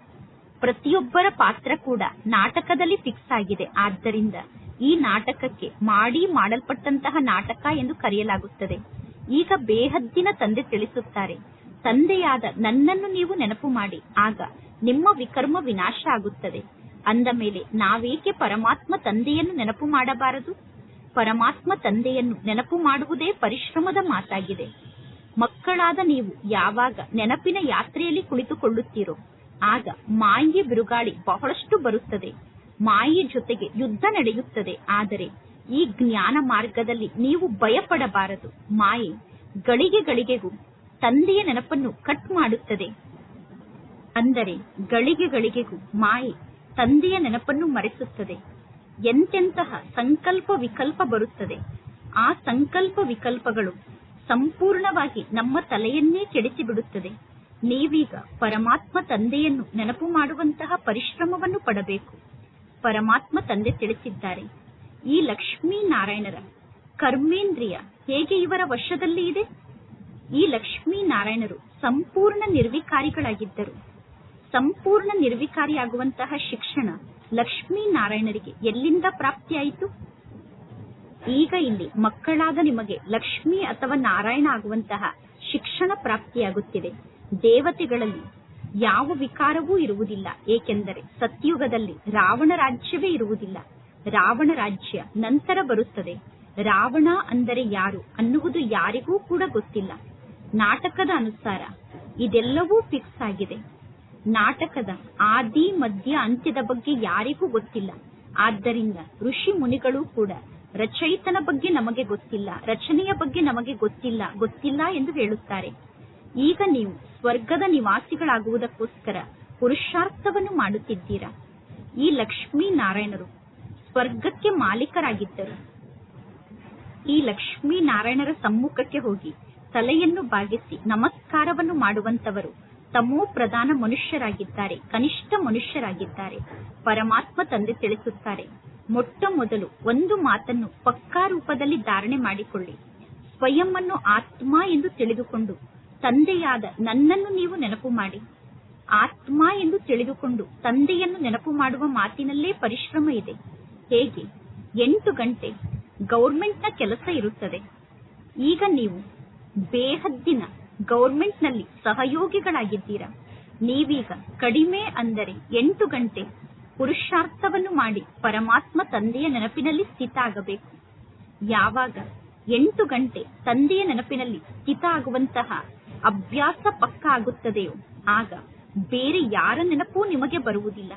A: ಪ್ರತಿಯೊಬ್ಬರ ಪಾತ್ರ ಕೂಡ ನಾಟಕದಲ್ಲಿ ಫಿಕ್ಸ್ ಆಗಿದೆ. ಆದ್ದರಿಂದ ಈ ನಾಟಕಕ್ಕೆ ಮಾಡಿ ಮಾಡಲ್ಪಟ್ಟಂತಹ ನಾಟಕ ಎಂದು ಕರೆಯಲಾಗುತ್ತದೆ. ಈಗ ಬೇಹದ್ದಿನ ತಂದೆ ತಿಳಿಸುತ್ತಾರೆ, ತಂದೆಯಾದ ನನ್ನನ್ನು ನೀವು ನೆನಪು ಮಾಡಿ, ಆಗ ನಿಮ್ಮ ವಿಕರ್ಮ ವಿನಾಶ ಆಗುತ್ತದೆ. ಅಂದ ಮೇಲೆ, ನಾವೇಕೆ ಪರಮಾತ್ಮ ತಂದೆಯನ್ನು ನೆನಪು ಮಾಡಬಾರದು? ಪರಮಾತ್ಮ ತಂದೆಯನ್ನು ನೆನಪು ಮಾಡುವುದೇ ಪರಿಶ್ರಮದ ಮಾತಾಗಿದೆ. ಮಕ್ಕಳಾದ ನೀವು ಯಾವಾಗ ನೆನಪಿನ ಯಾತ್ರೆಯಲ್ಲಿ ಕುಳಿತುಕೊಳ್ಳುತ್ತೀರೋ, ಆಗ ಮಾಯೆ ಬಿರುಗಾಳಿ ಬಹಳಷ್ಟು ಬರುತ್ತದೆ. ಮಾಯಿಯ ಜೊತೆಗೆ ಯುದ್ಧ ನಡೆಯುತ್ತದೆ. ಆದರೆ ಈ ಜ್ಞಾನ ಮಾರ್ಗದಲ್ಲಿ ನೀವು ಭಯಪಡಬಾರದು. ಮಾಯೆ ಗಳಿಗೆ ಗಳಿಗೆಗೂ ತಂದೆಯ ನೆನಪನ್ನು ಕಟ್ ಮಾಡುತ್ತದೆ. ಅಂದರೆ ಗಳಿಗೆ ಗಳಿಗೆಗೂ ಮಾಯೆ ತಂದೆಯ ನೆನಪನ್ನು ಮರೆಸುತ್ತದೆ. ಎಂತೆಂತಹ ಸಂಕಲ್ಪ ವಿಕಲ್ಪ ಬರುತ್ತದೆ. ಆ ಸಂಕಲ್ಪ ವಿಕಲ್ಪಗಳು ಸಂಪೂರ್ಣವಾಗಿ ನಮ್ಮ ತಲೆಯನ್ನೇ ಕೆಡಿಸಿಬಿಡುತ್ತದೆ ನೀವೀಗ ಪರಮಾತ್ಮ ತಂದೆಯನ್ನು ನೆನಪು ಮಾಡುವಂತಹ ಪರಿಶ್ರಮವನ್ನು ಪಡಬೇಕು. ಪರಮಾತ್ಮ ತಂದೆ ತಿಳಿಸಿದ್ದಾರೆ. ಈ ಲಕ್ಷ್ಮೀ ನಾರಾಯಣರ ಕರ್ಮೇಂದ್ರಿಯ ಹೇಗೆ ಇವರ ವಶದಲ್ಲಿ ಇದೆ? ಈ ಲಕ್ಷ್ಮೀ ನಾರಾಯಣರು ಸಂಪೂರ್ಣ ನಿರ್ವಿಕಾರಿಗಳಾಗಿದ್ದರು. ಸಂಪೂರ್ಣ ನಿರ್ವಿಕಾರಿಯಾಗುವಂತಹ ಶಿಕ್ಷಣ ಲಕ್ಷ್ಮೀ ನಾರಾಯಣರಿಗೆ ಎಲ್ಲಿಂದ ಪ್ರಾಪ್ತಿಯಾಯಿತು? ಈಗ ಇಲ್ಲಿ ಮಕ್ಕಳಾದ ನಿಮಗೆ ಲಕ್ಷ್ಮಿ ಅಥವಾ ನಾರಾಯಣ ಆಗುವಂತಹ ಶಿಕ್ಷಣ ಪ್ರಾಪ್ತಿಯಾಗುತ್ತಿದೆ. ದೇವತೆಗಳಲ್ಲಿ ಯಾವ ವಿಕಾರವೂ ಇರುವುದಿಲ್ಲ. ಏಕೆಂದರೆ ಸತ್ಯುಗದಲ್ಲಿ ರಾವಣ ರಾಜ್ಯವೇ ಇರುವುದಿಲ್ಲ. ರಾವಣ ರಾಜ್ಯ ನಂತರ ಬರುತ್ತದೆ. ರಾವಣ ಅಂದರೆ ಯಾರು ಅನ್ನುವುದು ಯಾರಿಗೂ ಕೂಡ ಗೊತ್ತಿಲ್ಲ. ನಾಟಕದ ಅನುಸಾರ ಇದೆಲ್ಲವೂ ಫಿಕ್ಸ್ ಆಗಿದೆ. ನಾಟಕದ ಆದಿ, ಮಧ್ಯ, ಅಂತ್ಯದ ಬಗ್ಗೆ ಯಾರಿಗೂ ಗೊತ್ತಿಲ್ಲ. ಆದ್ದರಿಂದ ಋಷಿ ಮುನಿಗಳು ಕೂಡ ರಚಯಿತನ ಬಗ್ಗೆ ನಮಗೆ ಗೊತ್ತಿಲ್ಲ, ರಚನೆಯ ಬಗ್ಗೆ ನಮಗೆ ಗೊತ್ತಿಲ್ಲ ಗೊತ್ತಿಲ್ಲ ಎಂದು ಹೇಳುತ್ತಾರೆ. ಈಗ ನೀವು ಸ್ವರ್ಗದ ನಿವಾಸಿಗಳಾಗುವುದಕ್ಕೋಸ್ಕರ ಪುರುಷಾರ್ಥವನ್ನು ಮಾಡುತ್ತಿದ್ದೀರಾ? ಈ ಲಕ್ಷ್ಮೀ ನಾರಾಯಣರು ಸ್ವರ್ಗಕ್ಕೆ ಮಾಲೀಕರಾಗಿದ್ದರು. ಈ ಲಕ್ಷ್ಮೀ ನಾರಾಯಣರ ಸಮ್ಮುಖಕ್ಕೆ ಹೋಗಿ ತಲೆಯನ್ನು ಬಾಗಿಸಿ ನಮಸ್ಕಾರವನ್ನು ಮಾಡುವಂತವರು ತಮೋ ಪ್ರಧಾನ ಮನುಷ್ಯರಾಗಿದ್ದಾರೆ, ಕನಿಷ್ಠ ಮನುಷ್ಯರಾಗಿದ್ದಾರೆ. ಪರಮಾತ್ಮ ತಂದೆ ತಿಳಿಸುತ್ತಾರೆ, ಮೊಟ್ಟ ಮೊದಲು ಒಂದು ಮಾತನ್ನು ಪಕ್ಕಾ ರೂಪದಲ್ಲಿ ಧಾರಣೆ ಮಾಡಿಕೊಳ್ಳಿ. ಸ್ವಯಂ ಅನ್ನು ಆತ್ಮ ಎಂದು ತಿಳಿದುಕೊಂಡು ತಂದೆಯಾದ ನನ್ನನ್ನು ನೀವು ನೆನಪು ಮಾಡಿ. ಆತ್ಮ ಎಂದು ತಿಳಿದುಕೊಂಡು ತಂದೆಯನ್ನು ನೆನಪು ಮಾಡುವ ಮಾತಿನಲ್ಲೇ ಪರಿಶ್ರಮ ಇದೆ. ಹೇಗೆ? ಎಂಟು ಗಂಟೆ ಗೌರ್ಮೆಂಟ್ನ ಕೆಲಸ ಇರುತ್ತದೆ. ಈಗ ನೀವು ಬೇಹದ್ದಿನ ಗೌರ್ಮೆಂಟ್ನಲ್ಲಿ ಸಹಯೋಗಿಗಳಾಗಿದ್ದೀರಾ? ನೀವೀಗ ಕಡಿಮೆ ಅಂದರೆ ಎಂಟು ಗಂಟೆ ಪುರುಷಾರ್ಥವನ್ನು ಮಾಡಿ ಪರಮಾತ್ಮ ತಂದೆಯ ನೆನಪಿನಲ್ಲಿ ಸ್ಥಿತ ಆಗಬೇಕು. ಯಾವಾಗ ಎಂಟು ಗಂಟೆ ತಂದೆಯ ನೆನಪಿನಲ್ಲಿ ಸ್ಥಿತ ಆಗುವಂತಹ ಅಭ್ಯಾಸ ಪಕ್ಕ ಆಗುತ್ತದೆಯೋ, ಆಗ ಬೇರೆ ಯಾರ ನೆನಪೂ ನಿಮಗೆ ಬರುವುದಿಲ್ಲ.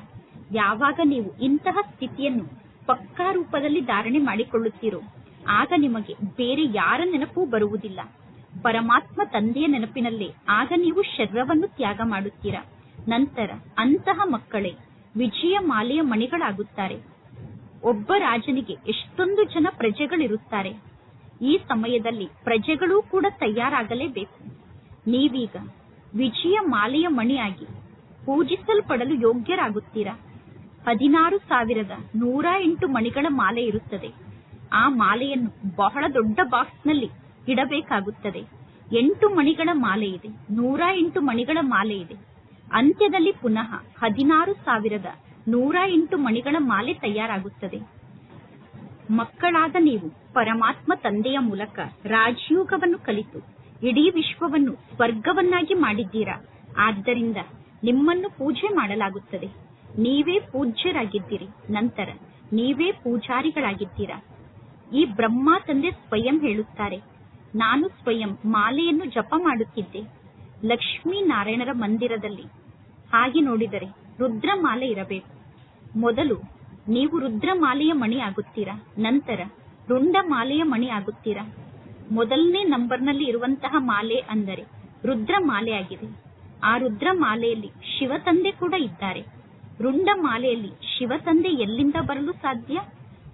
A: ಯಾವಾಗ ನೀವು ಇಂತಹ ಸ್ಥಿತಿಯನ್ನು ಪಕ್ಕಾ ರೂಪದಲ್ಲಿ ಧಾರಣೆ ಮಾಡಿಕೊಳ್ಳುತ್ತೀರೋ, ಆಗ ನಿಮಗೆ ಬೇರೆ ಯಾರ ನೆನಪೂ ಬರುವುದಿಲ್ಲ. ಪರಮಾತ್ಮ ತಂದೆಯ ನೆನಪಿನಲ್ಲಿ ಆಗ ನೀವು ಶರೀರವನ್ನು ತ್ಯಾಗ ಮಾಡುತ್ತೀರಾ? ನಂತರ ಅಂತಹ ಮಕ್ಕಳೇ, ವಿಜಯ ಮಾಲೆಯ ಮಣಿಗಳಾಗುತ್ತಾರೆ. ಒಬ್ಬ ರಾಜನಿಗೆ ಎಷ್ಟೊಂದು ಜನ ಪ್ರಜೆಗಳಿರುತ್ತಾರೆ. ಈ ಸಮಯದಲ್ಲಿ ಪ್ರಜೆಗಳೂ ಕೂಡ ತಯಾರಾಗಲೇಬೇಕು. ನೀವೀಗ ವಿಜಯ ಮಾಲೆಯ ಮಣಿಯಾಗಿ ಪೂಜಿಸಲ್ಪಡಲು ಯೋಗ್ಯರಾಗುತ್ತೀರಾ? ಹದಿನಾರು ಸಾವಿರದ ನೂರ ಎಂಟು ಮಣಿಗಳ ಮಾಲೆ ಇರುತ್ತದೆ. ಆ ಮಾಲೆಯನ್ನು ಬಹಳ ದೊಡ್ಡ ಬಾಕ್ಸ್ನಲ್ಲಿ ಇಡಬೇಕಾಗುತ್ತದೆ. ಎಂಟು ಮಣಿಗಳ ಮಾಲೆ ಇದೆ. ನೂರ ಎಂಟು ಮಣಿಗಳ ಮಾಲೆ ಇದೆ. ಅಂತ್ಯದಲ್ಲಿ ಪುನಃ ಹದಿನಾರು ಸಾವಿರದ ನೂರ ಎಂಟು ಮಣಿಗಳ ಮಾಲೆ ತಯಾರಾಗುತ್ತದೆ. ಮಕ್ಕಳಾದ ನೀವು ಪರಮಾತ್ಮ ತಂದೆಯ ಮೂಲಕ ರಾಜಯೋಗವನ್ನು ಕಲಿತು, ಇಡೀ ವಿಶ್ವವನ್ನು ಸ್ವರ್ಗವನ್ನಾಗಿ ಮಾಡಿದ್ದೀರಾ? ಆದ್ದರಿಂದ ನಿಮ್ಮನ್ನು ಪೂಜೆ ಮಾಡಲಾಗುತ್ತದೆ. ನೀವೇ ಪೂಜ್ಯರಾಗಿದ್ದೀರಿ. ನಂತರ ನೀವೇ ಪೂಜಾರಿಗಳಾಗಿದ್ದೀರಾ? ಈ ಬ್ರಹ್ಮ ತಂದೆ ಸ್ವಯಂ ಹೇಳುತ್ತಾರೆ ನಾನು ಸ್ವಯಂ ಮಾಲೆಯನ್ನು ಜಪ ಮಾಡುತ್ತಿದ್ದೆ. ಲಕ್ಷ್ಮೀ ನಾರಾಯಣರ ಮಂದಿರದಲ್ಲಿ. ಹಾಗೆ ನೋಡಿದರೆ ರುದ್ರಮಾಲೆ ಇರಬೇಕು. ಮೊದಲು ನೀವು ರುದ್ರಮಾಲೆಯ ಮಣಿ ಆಗುತ್ತೀರಾ? ನಂತರ ರುಂಡ ಮಾಲೆಯ ಮಣಿ ಆಗುತ್ತೀರಾ? ಮೊದಲನೇ ನಂಬರ್ನಲ್ಲಿ ಇರುವಂತಹ ಮಾಲೆ ಅಂದರೆ ರುದ್ರ ಮಾಲೆ ಆಗಿದೆ. ಆ ರುದ್ರ ಮಾಲೆಯಲ್ಲಿ ಶಿವತಂದೆ ಕೂಡ ಇದ್ದಾರೆ. ರುಂಡ ಮಾಲೆಯಲ್ಲಿ ಶಿವತಂದೆ ಎಲ್ಲಿಂದ ಬರಲು ಸಾಧ್ಯ?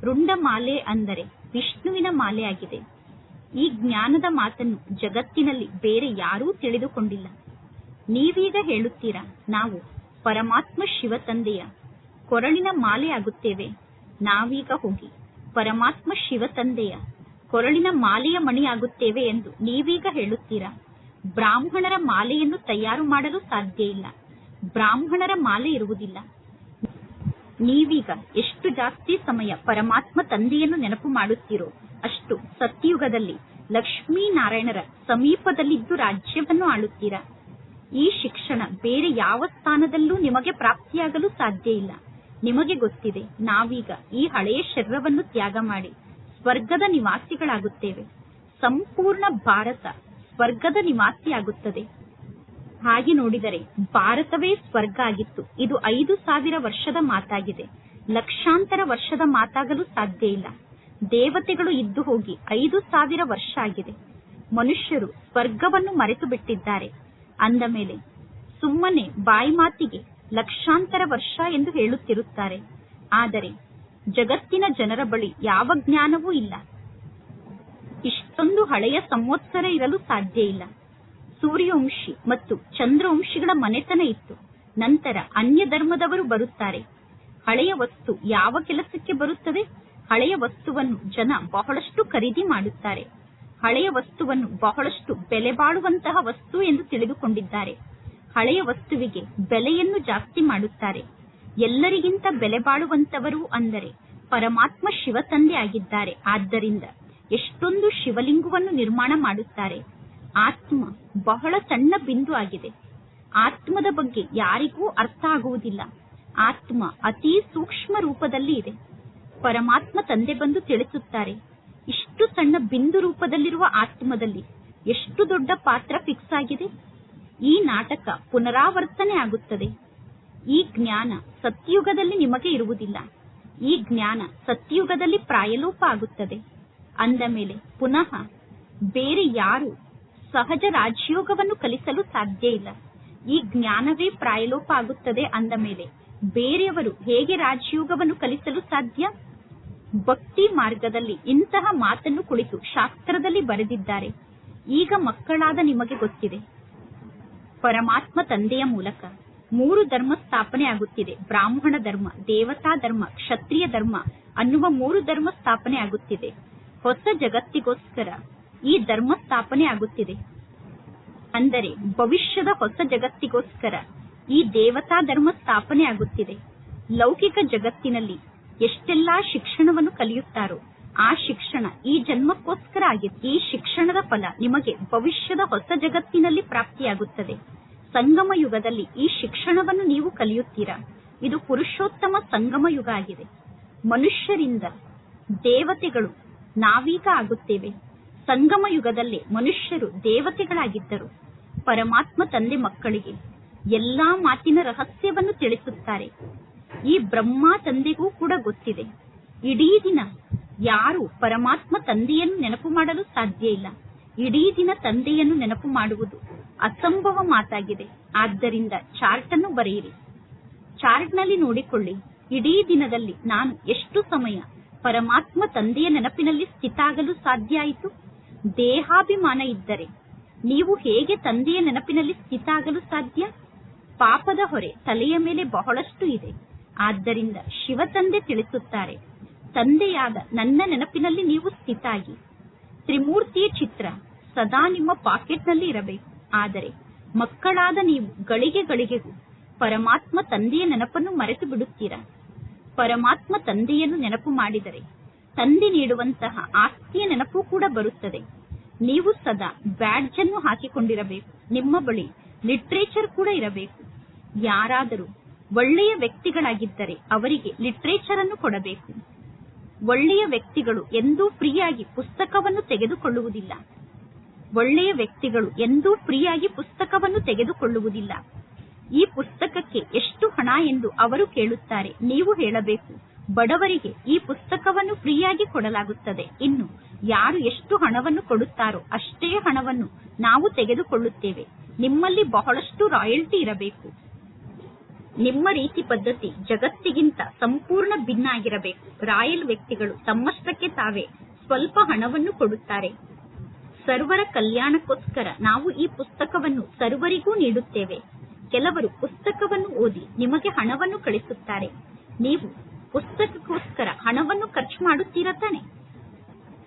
A: ರುಂಡ ಮಾಲೆ ಅಂದರೆ ವಿಷ್ಣುವಿನ ಮಾಲೆ ಆಗಿದೆ. ಈ ಜ್ಞಾನದ ಮಾತನ್ನು ಜಗತ್ತಿನಲ್ಲಿ ಬೇರೆ ಯಾರೂ ತಿಳಿದುಕೊಂಡಿಲ್ಲ. ನೀವೀಗ ಹೇಳುತ್ತೀರಾ, ನಾವು ಪರಮಾತ್ಮ ಶಿವತಂದೆಯ ಕೊರಳಿನ ಮಾಲೆ ಆಗುತ್ತೇವೆ ನಾವೀಗ ಹೋಗಿ ಪರಮಾತ್ಮ ಶಿವತಂದೆಯ ಕೊರಳಿನ ಮಾಲೆಯ ಮಣಿಯಾಗುತ್ತೇವೆ ಎಂದು ನೀವೀಗ ಹೇಳುತ್ತೀರಾ? ಬ್ರಾಹ್ಮಣರ ಮಾಲೆಯನ್ನು ತಯಾರು ಮಾಡಲು ಸಾಧ್ಯ ಇಲ್ಲ. ಬ್ರಾಹ್ಮಣರ ಮಾಲೆ ಇರುವುದಿಲ್ಲ. ನೀವೀಗ ಎಷ್ಟು ಜಾಸ್ತಿ ಸಮಯ ಪರಮಾತ್ಮ ತಂದೆಯನ್ನು ನೆನಪು ಮಾಡುತ್ತೀರೋ ಅಷ್ಟು ಸತ್ಯುಗದಲ್ಲಿ ಲಕ್ಷ್ಮೀ ನಾರಾಯಣರ ಸಮೀಪದಲ್ಲಿದ್ದು ರಾಜ್ಯವನ್ನು ಆಳುತ್ತೀರ? ಈ ಶಿಕ್ಷಣ ಬೇರೆ ಯಾವ ಸ್ಥಾನದಲ್ಲೂ ನಿಮಗೆ ಪ್ರಾಪ್ತಿಯಾಗಲು ಸಾಧ್ಯ ಇಲ್ಲ. ನಿಮಗೆ ಗೊತ್ತಿದೆ, ನಾವೀಗ ಈ ಹಳೆಯ ಶರೀರವನ್ನು ತ್ಯಾಗ ಮಾಡಿ ಸ್ವರ್ಗದ ನಿವಾಸಿಗಳಾಗುತ್ತೇವೆ. ಸಂಪೂರ್ಣ ಭಾರತ ಸ್ವರ್ಗದ ನಿವಾಸಿಯಾಗುತ್ತದೆ. ಹಾಗೆ ನೋಡಿದರೆ ಭಾರತವೇ ಸ್ವರ್ಗ ಆಗಿತ್ತು. ಇದು ಐದು ಸಾವಿರ ವರ್ಷದ ಮಾತಾಗಿದೆ. ಲಕ್ಷಾಂತರ ವರ್ಷದ ಮಾತಾಗಲು ಸಾಧ್ಯ ಇಲ್ಲ. ದೇವತೆಗಳು ಇದ್ದು ಹೋಗಿ ಐದು ಸಾವಿರ ವರ್ಷ ಆಗಿದೆ. ಮನುಷ್ಯರು ಸ್ವರ್ಗವನ್ನು ಮರೆತು ಬಿಟ್ಟಿದ್ದಾರೆ ಅಂದ ಮೇಲೆ ಸುಮ್ಮನೆ ಬಾಯಿ ಮಾತಿಗೆ ಲಕ್ಷಾಂತರ ವರ್ಷ ಎಂದು ಹೇಳುತ್ತಿರುತ್ತಾರೆ. ಆದರೆ ಜಗತ್ತಿನ ಜನರ ಬಳಿ ಯಾವ ಜ್ಞಾನವೂ ಇಲ್ಲ. ಇಷ್ಟೊಂದು ಹಳೆಯ ಸಂವತ್ಸರ ಇರಲು ಸಾಧ್ಯ ಇಲ್ಲ. ಸೂರ್ಯವಂಶಿ ಮತ್ತು ಚಂದ್ರವಂಶಿಗಳ ಮನೆತನ ಇತ್ತು. ನಂತರ ಅನ್ಯ ಧರ್ಮದವರು ಬರುತ್ತಾರೆ. ಹಳೆಯ ವಸ್ತು ಯಾವ ಕೆಲಸಕ್ಕೆ ಬರುತ್ತದೆ? ಹಳೆಯ ವಸ್ತುವನ್ನು ಜನ ಬಹಳಷ್ಟು ಖರೀದಿ ಮಾಡುತ್ತಾರೆ. ಹಳೆಯ ವಸ್ತುವನ್ನು ಬಹಳಷ್ಟು ಬೆಲೆ ಬಾಳುವಂತಹ ವಸ್ತು ಎಂದು ತಿಳಿದುಕೊಂಡಿದ್ದಾರೆ. ಹಳೆಯ ವಸ್ತುವಿಗೆ ಬೆಲೆಯನ್ನು ಜಾಸ್ತಿ ಮಾಡುತ್ತಾರೆ. ಎಲ್ಲರಿಗಿಂತ ಬೆಲೆ ಬಾಳುವಂತವರು ಅಂದರೆ ಪರಮಾತ್ಮ ಶಿವತಂದೆ ಆಗಿದ್ದಾರೆ. ಆದ್ದರಿಂದ ಎಷ್ಟೊಂದು ಶಿವಲಿಂಗವನ್ನು ನಿರ್ಮಾಣ ಮಾಡುತ್ತಾರೆ. ಆತ್ಮ ಬಹಳ ಸಣ್ಣ ಬಿಂದು ಆಗಿದೆ. ಆತ್ಮದ ಬಗ್ಗೆ ಯಾರಿಗೂ ಅರ್ಥ ಆಗುವುದಿಲ್ಲ. ಆತ್ಮ ಅತಿ ಸೂಕ್ಷ್ಮ ರೂಪದಲ್ಲಿ ಇದೆ. ಪರಮಾತ್ಮ ತಂದೆ ಬಂದು ತಿಳಿಸುತ್ತಾರೆ. ಇಷ್ಟು ಸಣ್ಣ ಬಿಂದು ರೂಪದಲ್ಲಿರುವ ಆತ್ಮದಲ್ಲಿ ಎಷ್ಟು ದೊಡ್ಡ ಪಾತ್ರ ಫಿಕ್ಸ್ ಆಗಿದೆ. ಈ ನಾಟಕ ಪುನರಾವರ್ತನೆ ಆಗುತ್ತದೆ. ಈ ಜ್ಞಾನ ಸತ್ಯುಗದಲ್ಲಿ ನಿಮಗೆ ಇರುವುದಿಲ್ಲ. ಈ ಜ್ಞಾನ ಸತ್ಯುಗದಲ್ಲಿ ಪ್ರಾಯಲೋಪ ಆಗುತ್ತದೆ. ಅಂದ ಮೇಲೆ ಪುನಃ ಬೇರೆ ಯಾರು ಸಹಜ ರಾಜಯೋಗವನ್ನು ಕಲಿಸಲು ಸಾಧ್ಯ ಇಲ್ಲ. ಈ ಜ್ಞಾನವೇ ಪ್ರಾಯಲೋಪ ಆಗುತ್ತದೆ ಅಂದ ಮೇಲೆ ಬೇರೆಯವರು ಹೇಗೆ ರಾಜಯೋಗವನ್ನು ಕಲಿಸಲು ಸಾಧ್ಯ? ಭಕ್ತಿ ಮಾರ್ಗದಲ್ಲಿ ಇಂತಹ ಮಾತನ್ನು ಕುಳಿತು ಶಾಸ್ತ್ರದಲ್ಲಿ ಬರೆದಿದ್ದಾರೆ. ಈಗ ಮಕ್ಕಳಾದ ನಿಮಗೆ ಗೊತ್ತಿದೆ. ಪರಮಾತ್ಮ ತಂದೆಯ ಮೂಲಕ ಮೂರು ಧರ್ಮ ಸ್ಥಾಪನೆ ಆಗುತ್ತಿದೆ. ಬ್ರಾಹ್ಮಣ ಧರ್ಮ, ದೇವತಾ ಧರ್ಮ, ಕ್ಷತ್ರಿಯ ಧರ್ಮ ಅನ್ನುವ ಮೂರು ಧರ್ಮ ಸ್ಥಾಪನೆ ಆಗುತ್ತಿದೆ. ಹೊಸ ಜಗತ್ತಿಗೋಸ್ಕರ ಈ ಧರ್ಮ ಸ್ಥಾಪನೆ ಆಗುತ್ತಿದೆ. ಅಂದರೆ ಭವಿಷ್ಯದ ಹೊಸ ಜಗತ್ತಿಗೋಸ್ಕರ ಈ ದೇವತಾ ಧರ್ಮ ಸ್ಥಾಪನೆ ಆಗುತ್ತಿದೆ. ಲೌಕಿಕ ಜಗತ್ತಿನಲ್ಲಿ ಎಷ್ಟೆಲ್ಲಾ ಶಿಕ್ಷಣವನ್ನು ಕಲಿಯುತ್ತಾರೋ ಆ ಶಿಕ್ಷಣ ಈ ಜನ್ಮಕ್ಕೋಸ್ಕರ ಆಗಿದೆ ಈ ಶಿಕ್ಷಣದ ಫಲ ನಿಮಗೆ ಭವಿಷ್ಯದ ಹೊಸ ಜಗತ್ತಿನಲ್ಲಿ ಪ್ರಾಪ್ತಿಯಾಗುತ್ತದೆ. ಸಂಗಮ ಯುಗದಲ್ಲಿ ಈ ಶಿಕ್ಷಣವನ್ನು ನೀವು ಕಲಿಯುತ್ತೀರಾ? ಇದು ಪುರುಷೋತ್ತಮ ಸಂಗಮ ಯುಗ ಆಗಿದೆ. ಮನುಷ್ಯರಿಂದ ದೇವತೆಗಳು ನಾವೀಗ ಆಗುತ್ತೇವೆ. ಸಂಗಮ ಯುಗದಲ್ಲಿ ಮನುಷ್ಯರು ದೇವತೆಗಳಾಗಿದ್ದರು. ಪರಮಾತ್ಮ ತಂದೆ ಮಕ್ಕಳಿಗೆ ಎಲ್ಲಾ ಮಾತಿನ ರಹಸ್ಯವನ್ನು ತಿಳಿಸುತ್ತಾರೆ. ಈ ಬ್ರಹ್ಮ ತಂದೆಗೂ ಕೂಡ ಗೊತ್ತಿದೆ. ಇಡೀ ದಿನ ಯಾರು ಪರಮಾತ್ಮ ತಂದೆಯನ್ನು ನೆನಪು ಮಾಡಲು ಸಾಧ್ಯ ಇಲ್ಲ. ಇಡೀ ದಿನ ತಂದೆಯನ್ನು ನೆನಪು ಮಾಡುವುದು ಅಸಂಭವ ಮಾತಾಗಿದೆ. ಆದ್ದರಿಂದ ಚಾರ್ಟ್ ಅನ್ನು ಬರೆಯಿರಿ. ಚಾರ್ಟ್ನಲ್ಲಿ ನೋಡಿಕೊಳ್ಳಿ. ಇಡೀ ದಿನದಲ್ಲಿ ನಾನು ಎಷ್ಟು ಸಮಯ ಪರಮಾತ್ಮ ತಂದೆಯ ನೆನಪಿನಲ್ಲಿ ಸ್ಥಿತಾಗಲು ಸಾಧ್ಯ ಆಯಿತು? ದೇಹಾಭಿಮಾನ ಇದ್ದರೆ ನೀವು ಹೇಗೆ ತಂದೆಯ ನೆನಪಿನಲ್ಲಿ ಸ್ಥಿತಾಗಲು ಸಾಧ್ಯ? ಪಾಪದ ಹೊರೆ ತಲೆಯ ಮೇಲೆ ಬಹಳಷ್ಟು ಇದೆ. ಆದ್ದರಿಂದ ಶಿವ ತಂದೆ ತಿಳಿಸುತ್ತಾರೆ, ತಂದೆಯಾದ ನನ್ನ ನೆನಪಿನಲ್ಲಿ ನೀವು ಸ್ಥಿತಾಗಿ. ತ್ರಿಮೂರ್ತಿಯ ಚಿತ್ರ ಸದಾ ನಿಮ್ಮ ಪಾಕೆಟ್ನಲ್ಲಿ ಇರಬೇಕು. ಆದರೆ ಮಕ್ಕಳಾದ ನೀವು ಗಳಿಗೆ ಗಳಿಗೆಗೂ ಪರಮಾತ್ಮ ತಂದೆಯ ನೆನಪನ್ನು ಮರೆತು ಬಿಡುತ್ತೀರಾ ಪರಮಾತ್ಮ ತಂದೆಯನ್ನು ನೆನಪು ಮಾಡಿದರೆ ತಂದೆ ನೀಡುವಂತಹ ಆಸ್ತಿಯ ನೆನಪು ಕೂಡ ಬರುತ್ತದೆ. ನೀವು ಸದಾ ಬ್ಯಾಡ್ಜ್ ಅನ್ನು ಹಾಕಿಕೊಂಡಿರಬೇಕು. ನಿಮ್ಮ ಬಳಿ ಲಿಟ್ರೇಚರ್ ಕೂಡ ಇರಬೇಕು. ಯಾರಾದರೂ ಒಳ್ಳೆಯ ವ್ಯಕ್ತಿಗಳಾಗಿದ್ದರೆ ಅವರಿಗೆ ಲಿಟ್ರೇಚರ್ ಅನ್ನು ಕೊಡಬೇಕು. ಒಳ್ಳೆಯ ವ್ಯಕ್ತಿಗಳು ಎಂದೂ ಫ್ರೀಯಾಗಿ ಪುಸ್ತಕವನ್ನು ತೆಗೆದುಕೊಳ್ಳುವುದಿಲ್ಲ. ಒಳ್ಳೆಯ ವ್ಯಕ್ತಿಗಳು ಎಂದೂ ಫ್ರೀಯಾಗಿ ಪುಸ್ತಕವನ್ನು ತೆಗೆದುಕೊಳ್ಳುವುದಿಲ್ಲ. ಈ ಪುಸ್ತಕಕ್ಕೆ ಎಷ್ಟು ಹಣ ಎಂದು ಅವರು ಕೇಳುತ್ತಾರೆ ನೀವು ಹೇಳಬೇಕು. ಬಡವರಿಗೆ ಈ ಪುಸ್ತಕವನ್ನು ಫ್ರೀಯಾಗಿ ಕೊಡಲಾಗುತ್ತದೆ. ಇನ್ನು ಯಾರು ಎಷ್ಟು ಹಣವನ್ನು ಕೊಡುತ್ತಾರೋ ಅಷ್ಟೇ ಹಣವನ್ನು ನಾವು ತೆಗೆದುಕೊಳ್ಳುತ್ತೇವೆ. ನಿಮ್ಮಲ್ಲಿ ಬಹಳಷ್ಟು ರಾಯಲ್ಟಿ ಇರಬೇಕು. ನಿಮ್ಮ ರೀತಿ ಪದ್ಧತಿ ಜಗತ್ತಿಗಿಂತ ಸಂಪೂರ್ಣ ಭಿನ್ನ ಆಗಿರಬೇಕು ರಾಯಲ್ ವ್ಯಕ್ತಿಗಳು ತಮ್ಮಷ್ಟಕ್ಕೆ ತಾವೇ ಸ್ವಲ್ಪ ಹಣವನ್ನು ಕೊಡುತ್ತಾರೆ. ಸರ್ವರ ಕಲ್ಯಾಣಕ್ಕೋಸ್ಕರ ನಾವು ಈ ಪುಸ್ತಕವನ್ನು ಸರ್ವರಿಗೂ ನೀಡುತ್ತೇವೆ. ಕೆಲವರು ಪುಸ್ತಕವನ್ನು ಓದಿ ನಿಮಗೆ ಹಣವನ್ನು ಕಳಿಸುತ್ತಾರೆ. ನೀವು ಪುಸ್ತಕಕ್ಕೋಸ್ಕರ ಹಣವನ್ನು ಖರ್ಚು ಮಾಡುತ್ತೀರಾ ತಾನೆ?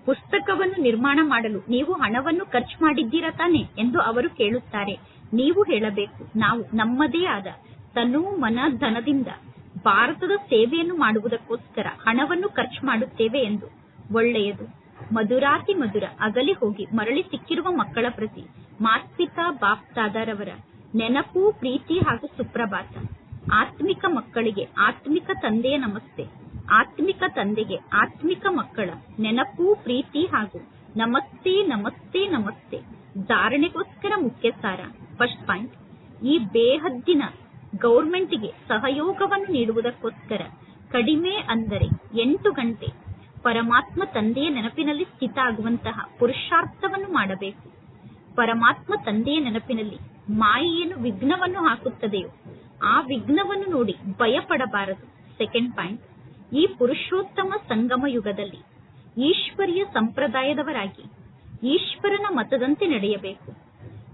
A: ಪುಸ್ತಕವನ್ನು ನಿರ್ಮಾಣ ಮಾಡಲು ನೀವು ಹಣವನ್ನು ಖರ್ಚು ಮಾಡಿದ್ದೀರಾ ತಾನೆ ಎಂದು ಅವರು ಕೇಳುತ್ತಾರೆ. ನೀವು ಹೇಳಬೇಕು, ನಾವು ನಮ್ಮದೇ ಆದ ತನು ಮನ ಧನದಿಂದ ಭಾರತದ ಸೇವೆಯನ್ನು ಮಾಡುವುದಕ್ಕೋಸ್ಕರ ಹಣವನ್ನು ಖರ್ಚು ಮಾಡುತ್ತೇವೆ ಎಂದು ಒಳ್ಳೆಯದು. ಮಧುರಾತಿ ಮಧುರ ಅಗಲಿ ಹೋಗಿ ಮರಳಿ ಸಿಕ್ಕಿರುವ ಮಕ್ಕಳ ಪ್ರತಿ ಮಾತ್ಪಿತಾ ಬಾಪ್ ದಾದಾರವರ ನೆನಪು, ಪ್ರೀತಿ ಹಾಗೂ ಸುಪ್ರಭಾತ. ಆತ್ಮಿಕ ಮಕ್ಕಳಿಗೆ ಆತ್ಮಿಕ ತಂದೆಯ ನಮಸ್ತೆ. ಆತ್ಮಿಕ ತಂದೆಗೆ ಆತ್ಮಿಕ ಮಕ್ಕಳ ನೆನಪು, ಪ್ರೀತಿ ಹಾಗೂ ನಮಸ್ತೆ ನಮಸ್ತೆ ನಮಸ್ತೆ. ಧಾರಣೆಗೋಸ್ಕರ ಮುಖ್ಯ ಸಾರ ಫಸ್ಟ್ ಪಾಯಿಂಟ್. ಈ ಬೇಹದ್ದಿನ ಗೌರ್ಮೆಂಟ್ಗೆ ಸಹಯೋಗವನ್ನು ನೀಡುವುದಕ್ಕೋಸ್ಕರ ಕಡಿಮೆ ಅಂದರೆ ಎಂಟು ಗಂಟೆ ಪರಮಾತ್ಮ ತಂದೆಯ ನೆನಪಿನಲ್ಲಿ ಸ್ಥಿತ ಆಗುವಂತಹ ಪುರುಷಾರ್ಥವನ್ನು ಮಾಡಬೇಕು. ಪರಮಾತ್ಮ ತಂದೆಯ ನೆನಪಿನಲ್ಲಿ ಮಾಯೆಯನ್ನು, ವಿಘ್ನವನ್ನು ಹಾಕುತ್ತದೆಯೋ ಆ ವಿಘ್ನವನ್ನು ನೋಡಿ ಭಯಪಡಬಾರದು. ಸೆಕೆಂಡ್ ಪಾಯಿಂಟ್ ಈ ಪುರುಷೋತ್ತಮ ಸಂಗಮ ಯುಗದಲ್ಲಿ ಈಶ್ವರಿಯ ಸಂಪ್ರದಾಯದವರಾಗಿ ಈಶ್ವರನ ಮತದಂತೆ ನಡೆಯಬೇಕು.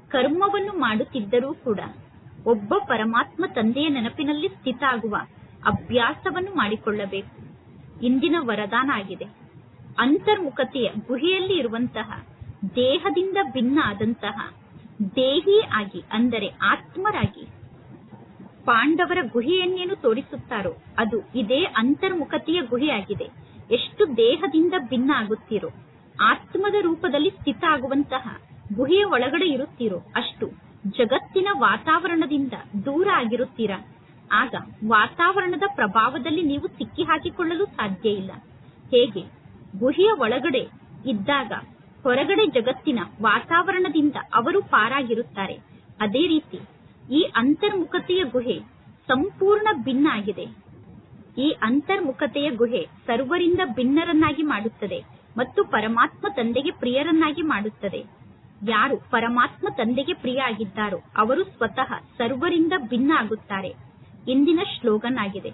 A: ಕರ್ಮವನ್ನು ಮಾಡುತ್ತಿದ್ದರೂ ಕೂಡ ಒಬ್ಬ ಪರಮಾತ್ಮ ತಂದೆಯ ನೆನಪಿನಲ್ಲಿ ಸ್ಥಿತ ಆಗುವ ಅಭ್ಯಾಸವನ್ನು ಮಾಡಿಕೊಳ್ಳಬೇಕು. ಇಂದಿನ ವರದಾನ ಆಗಿದೆ. ಅಂತರ್ಮುಖತೆಯ ಗುಹೆಯಲ್ಲಿ ಇರುವಂತಹ ದೇಹದಿಂದ ಭಿನ್ನ ಆದಂತಹ ದೇಹಿ ಆಗಿ, ಅಂದರೆ ಆತ್ಮರಾಗಿ ಪಾಂಡವರ ಗುಹೆಯನ್ನೇನು ತೋರಿಸುತ್ತಾರೋ, ಅದು ಇದೇ ಅಂತರ್ಮುಖತೆಯ ಗುಹೆಯಾಗಿದೆ. ಎಷ್ಟು ದೇಹದಿಂದ ಭಿನ್ನ ಆಗುತ್ತೀರೋ, ಆತ್ಮದ ರೂಪದಲ್ಲಿ ಸ್ಥಿತ ಆಗುವಂತಹ ಗುಹೆಯ ಒಳಗಡೆ ಇರುತ್ತೀರೋ, ಅಷ್ಟು ಜಗತ್ತಿನ ವಾತಾವರಣದಿಂದ ದೂರ ಆಗಿರುತ್ತೀರ? ಆಗ ವಾತಾವರಣದ ಪ್ರಭಾವದಲ್ಲಿ ನೀವು ಸಿಕ್ಕಿ ಹಾಕಿಕೊಳ್ಳಲು ಸಾಧ್ಯ ಇಲ್ಲ. ಹೇಗೆ? ಗುಹೆಯ ಒಳಗಡೆ ಇದ್ದಾಗ ಹೊರಗಡೆ ಜಗತ್ತಿನ ವಾತಾವರಣದಿಂದ ಅವರು ಪಾರಾಗಿರುತ್ತಾರೆ. ಅದೇ ರೀತಿ ಈ ಅಂತರ್ಮುಖತೆಯ ಗುಹೆ ಸಂಪೂರ್ಣ ಭಿನ್ನ ಆಗಿದೆ. ಈ ಅಂತರ್ಮುಖತೆಯ ಗುಹೆ ಸರ್ವರಿಂದ ಭಿನ್ನರನ್ನಾಗಿ ಮಾಡುತ್ತದೆ ಮತ್ತು ಪರಮಾತ್ಮ ತಂದೆಗೆ ಪ್ರಿಯರನ್ನಾಗಿ ಮಾಡುತ್ತದೆ. ಯಾರು ಪರಮಾತ್ಮ ತಂದೆಗೆ ಪ್ರಿಯ ಆಗಿದ್ದಾರೋ ಅವರು ಸ್ವತಃ ಸರ್ವರಿಂದ ಭಿನ್ನ ಆಗುತ್ತಾರೆ ಇಂದಿನ ಶ್ಲೋಗನ್ ಆಗಿದೆ.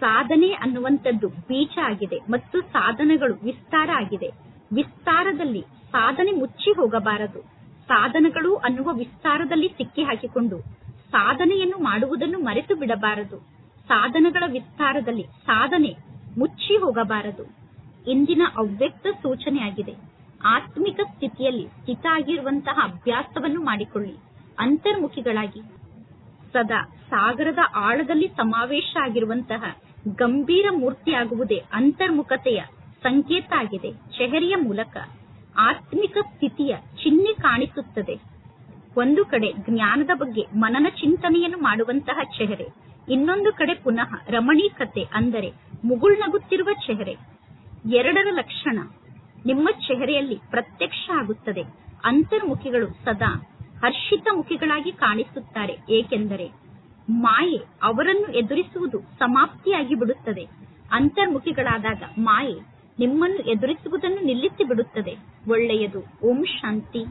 A: ಸಾಧನೆ ಅನ್ನುವಂಥದ್ದು ಬೀಜ ಆಗಿದೆ ಮತ್ತು ಸಾಧನಗಳು ವಿಸ್ತಾರ ಆಗಿದೆ. ವಿಸ್ತಾರದಲ್ಲಿ ಸಾಧನೆ ಮುಚ್ಚಿ ಹೋಗಬಾರದು. ಸಾಧನಗಳು ಅನ್ನುವ ವಿಸ್ತಾರದಲ್ಲಿ ಸಿಕ್ಕಿ ಹಾಕಿಕೊಂಡು ಸಾಧನೆಯನ್ನು ಮಾಡುವುದನ್ನು ಮರೆತು ಬಿಡಬಾರದು. ಸಾಧನಗಳ ವಿಸ್ತಾರದಲ್ಲಿ ಸಾಧನೆ ಮುಚ್ಚಿ ಹೋಗಬಾರದು. ಇಂದಿನ ಅವ್ಯಕ್ತ ಸೂಚನೆಯಾಗಿದೆ. ಆತ್ಮಿಕ ಸ್ಥಿತಿಯಲ್ಲಿ ಸ್ಥಿತ ಆಗಿರುವಂತಹ ಅಭ್ಯಾಸವನ್ನು ಮಾಡಿಕೊಳ್ಳಿ. ಅಂತರ್ಮುಖಿಗಳಾಗಿ. ಸದಾ ಸಾಗರದ ಆಳದಲ್ಲಿ ಸಮಾವೇಶ ಆಗಿರುವಂತಹ ಗಂಭೀರ ಮೂರ್ತಿಯಾಗುವುದೇ ಅಂತರ್ಮುಖತೆಯ ಸಂಕೇತ ಆಗಿದೆ. ಚೆಹರಿಯ ಮೂಲಕ ಆತ್ಮಿಕ ಸ್ಥಿತಿಯ ಚಿಹ್ನೆ ಕಾಣಿಸುತ್ತದೆ. ಒಂದು ಕಡೆ ಜ್ಞಾನದ ಬಗ್ಗೆ ಮನನ ಚಿಂತನೆಯನ್ನು ಮಾಡುವಂತಹ ಚೆಹರೆ ಇನ್ನೊಂದು ಕಡೆ ಪುನಃ ರಮಣೀಕತೆ ಅಂದರೆ ಮುಗುಳ್ನಗುತ್ತಿರುವ ಚೆಹರೆ ಎರಡರ ಲಕ್ಷಣ ನಿಮ್ಮ ಚೆಹರೆಯಲ್ಲಿ ಪ್ರತ್ಯಕ್ಷ ಆಗುತ್ತದೆ ಅಂತರ್ಮುಖಿಗಳು ಸದಾ ಹರ್ಷಿತ ಮುಖಿಗಳಾಗಿ ಕಾಣಿಸುತ್ತಾರೆ. ಏಕೆಂದರೆ ಮಾಯೆ ಅವರನ್ನು ಎದುರಿಸುವುದು ಸಮಾಪ್ತಿಯಾಗಿ ಬಿಡುತ್ತದೆ. ಅಂತರ್ಮುಖಿಗಳಾದಾಗ ಮಾಯೆ ನಿಮ್ಮನ್ನು ಎದುರಿಸುವುದನ್ನು ನಿಲ್ಲಿಸಿ ಬಿಡುತ್ತದೆ. ಒಳ್ಳೆಯದು. ಓಂ ಶಾಂತಿ.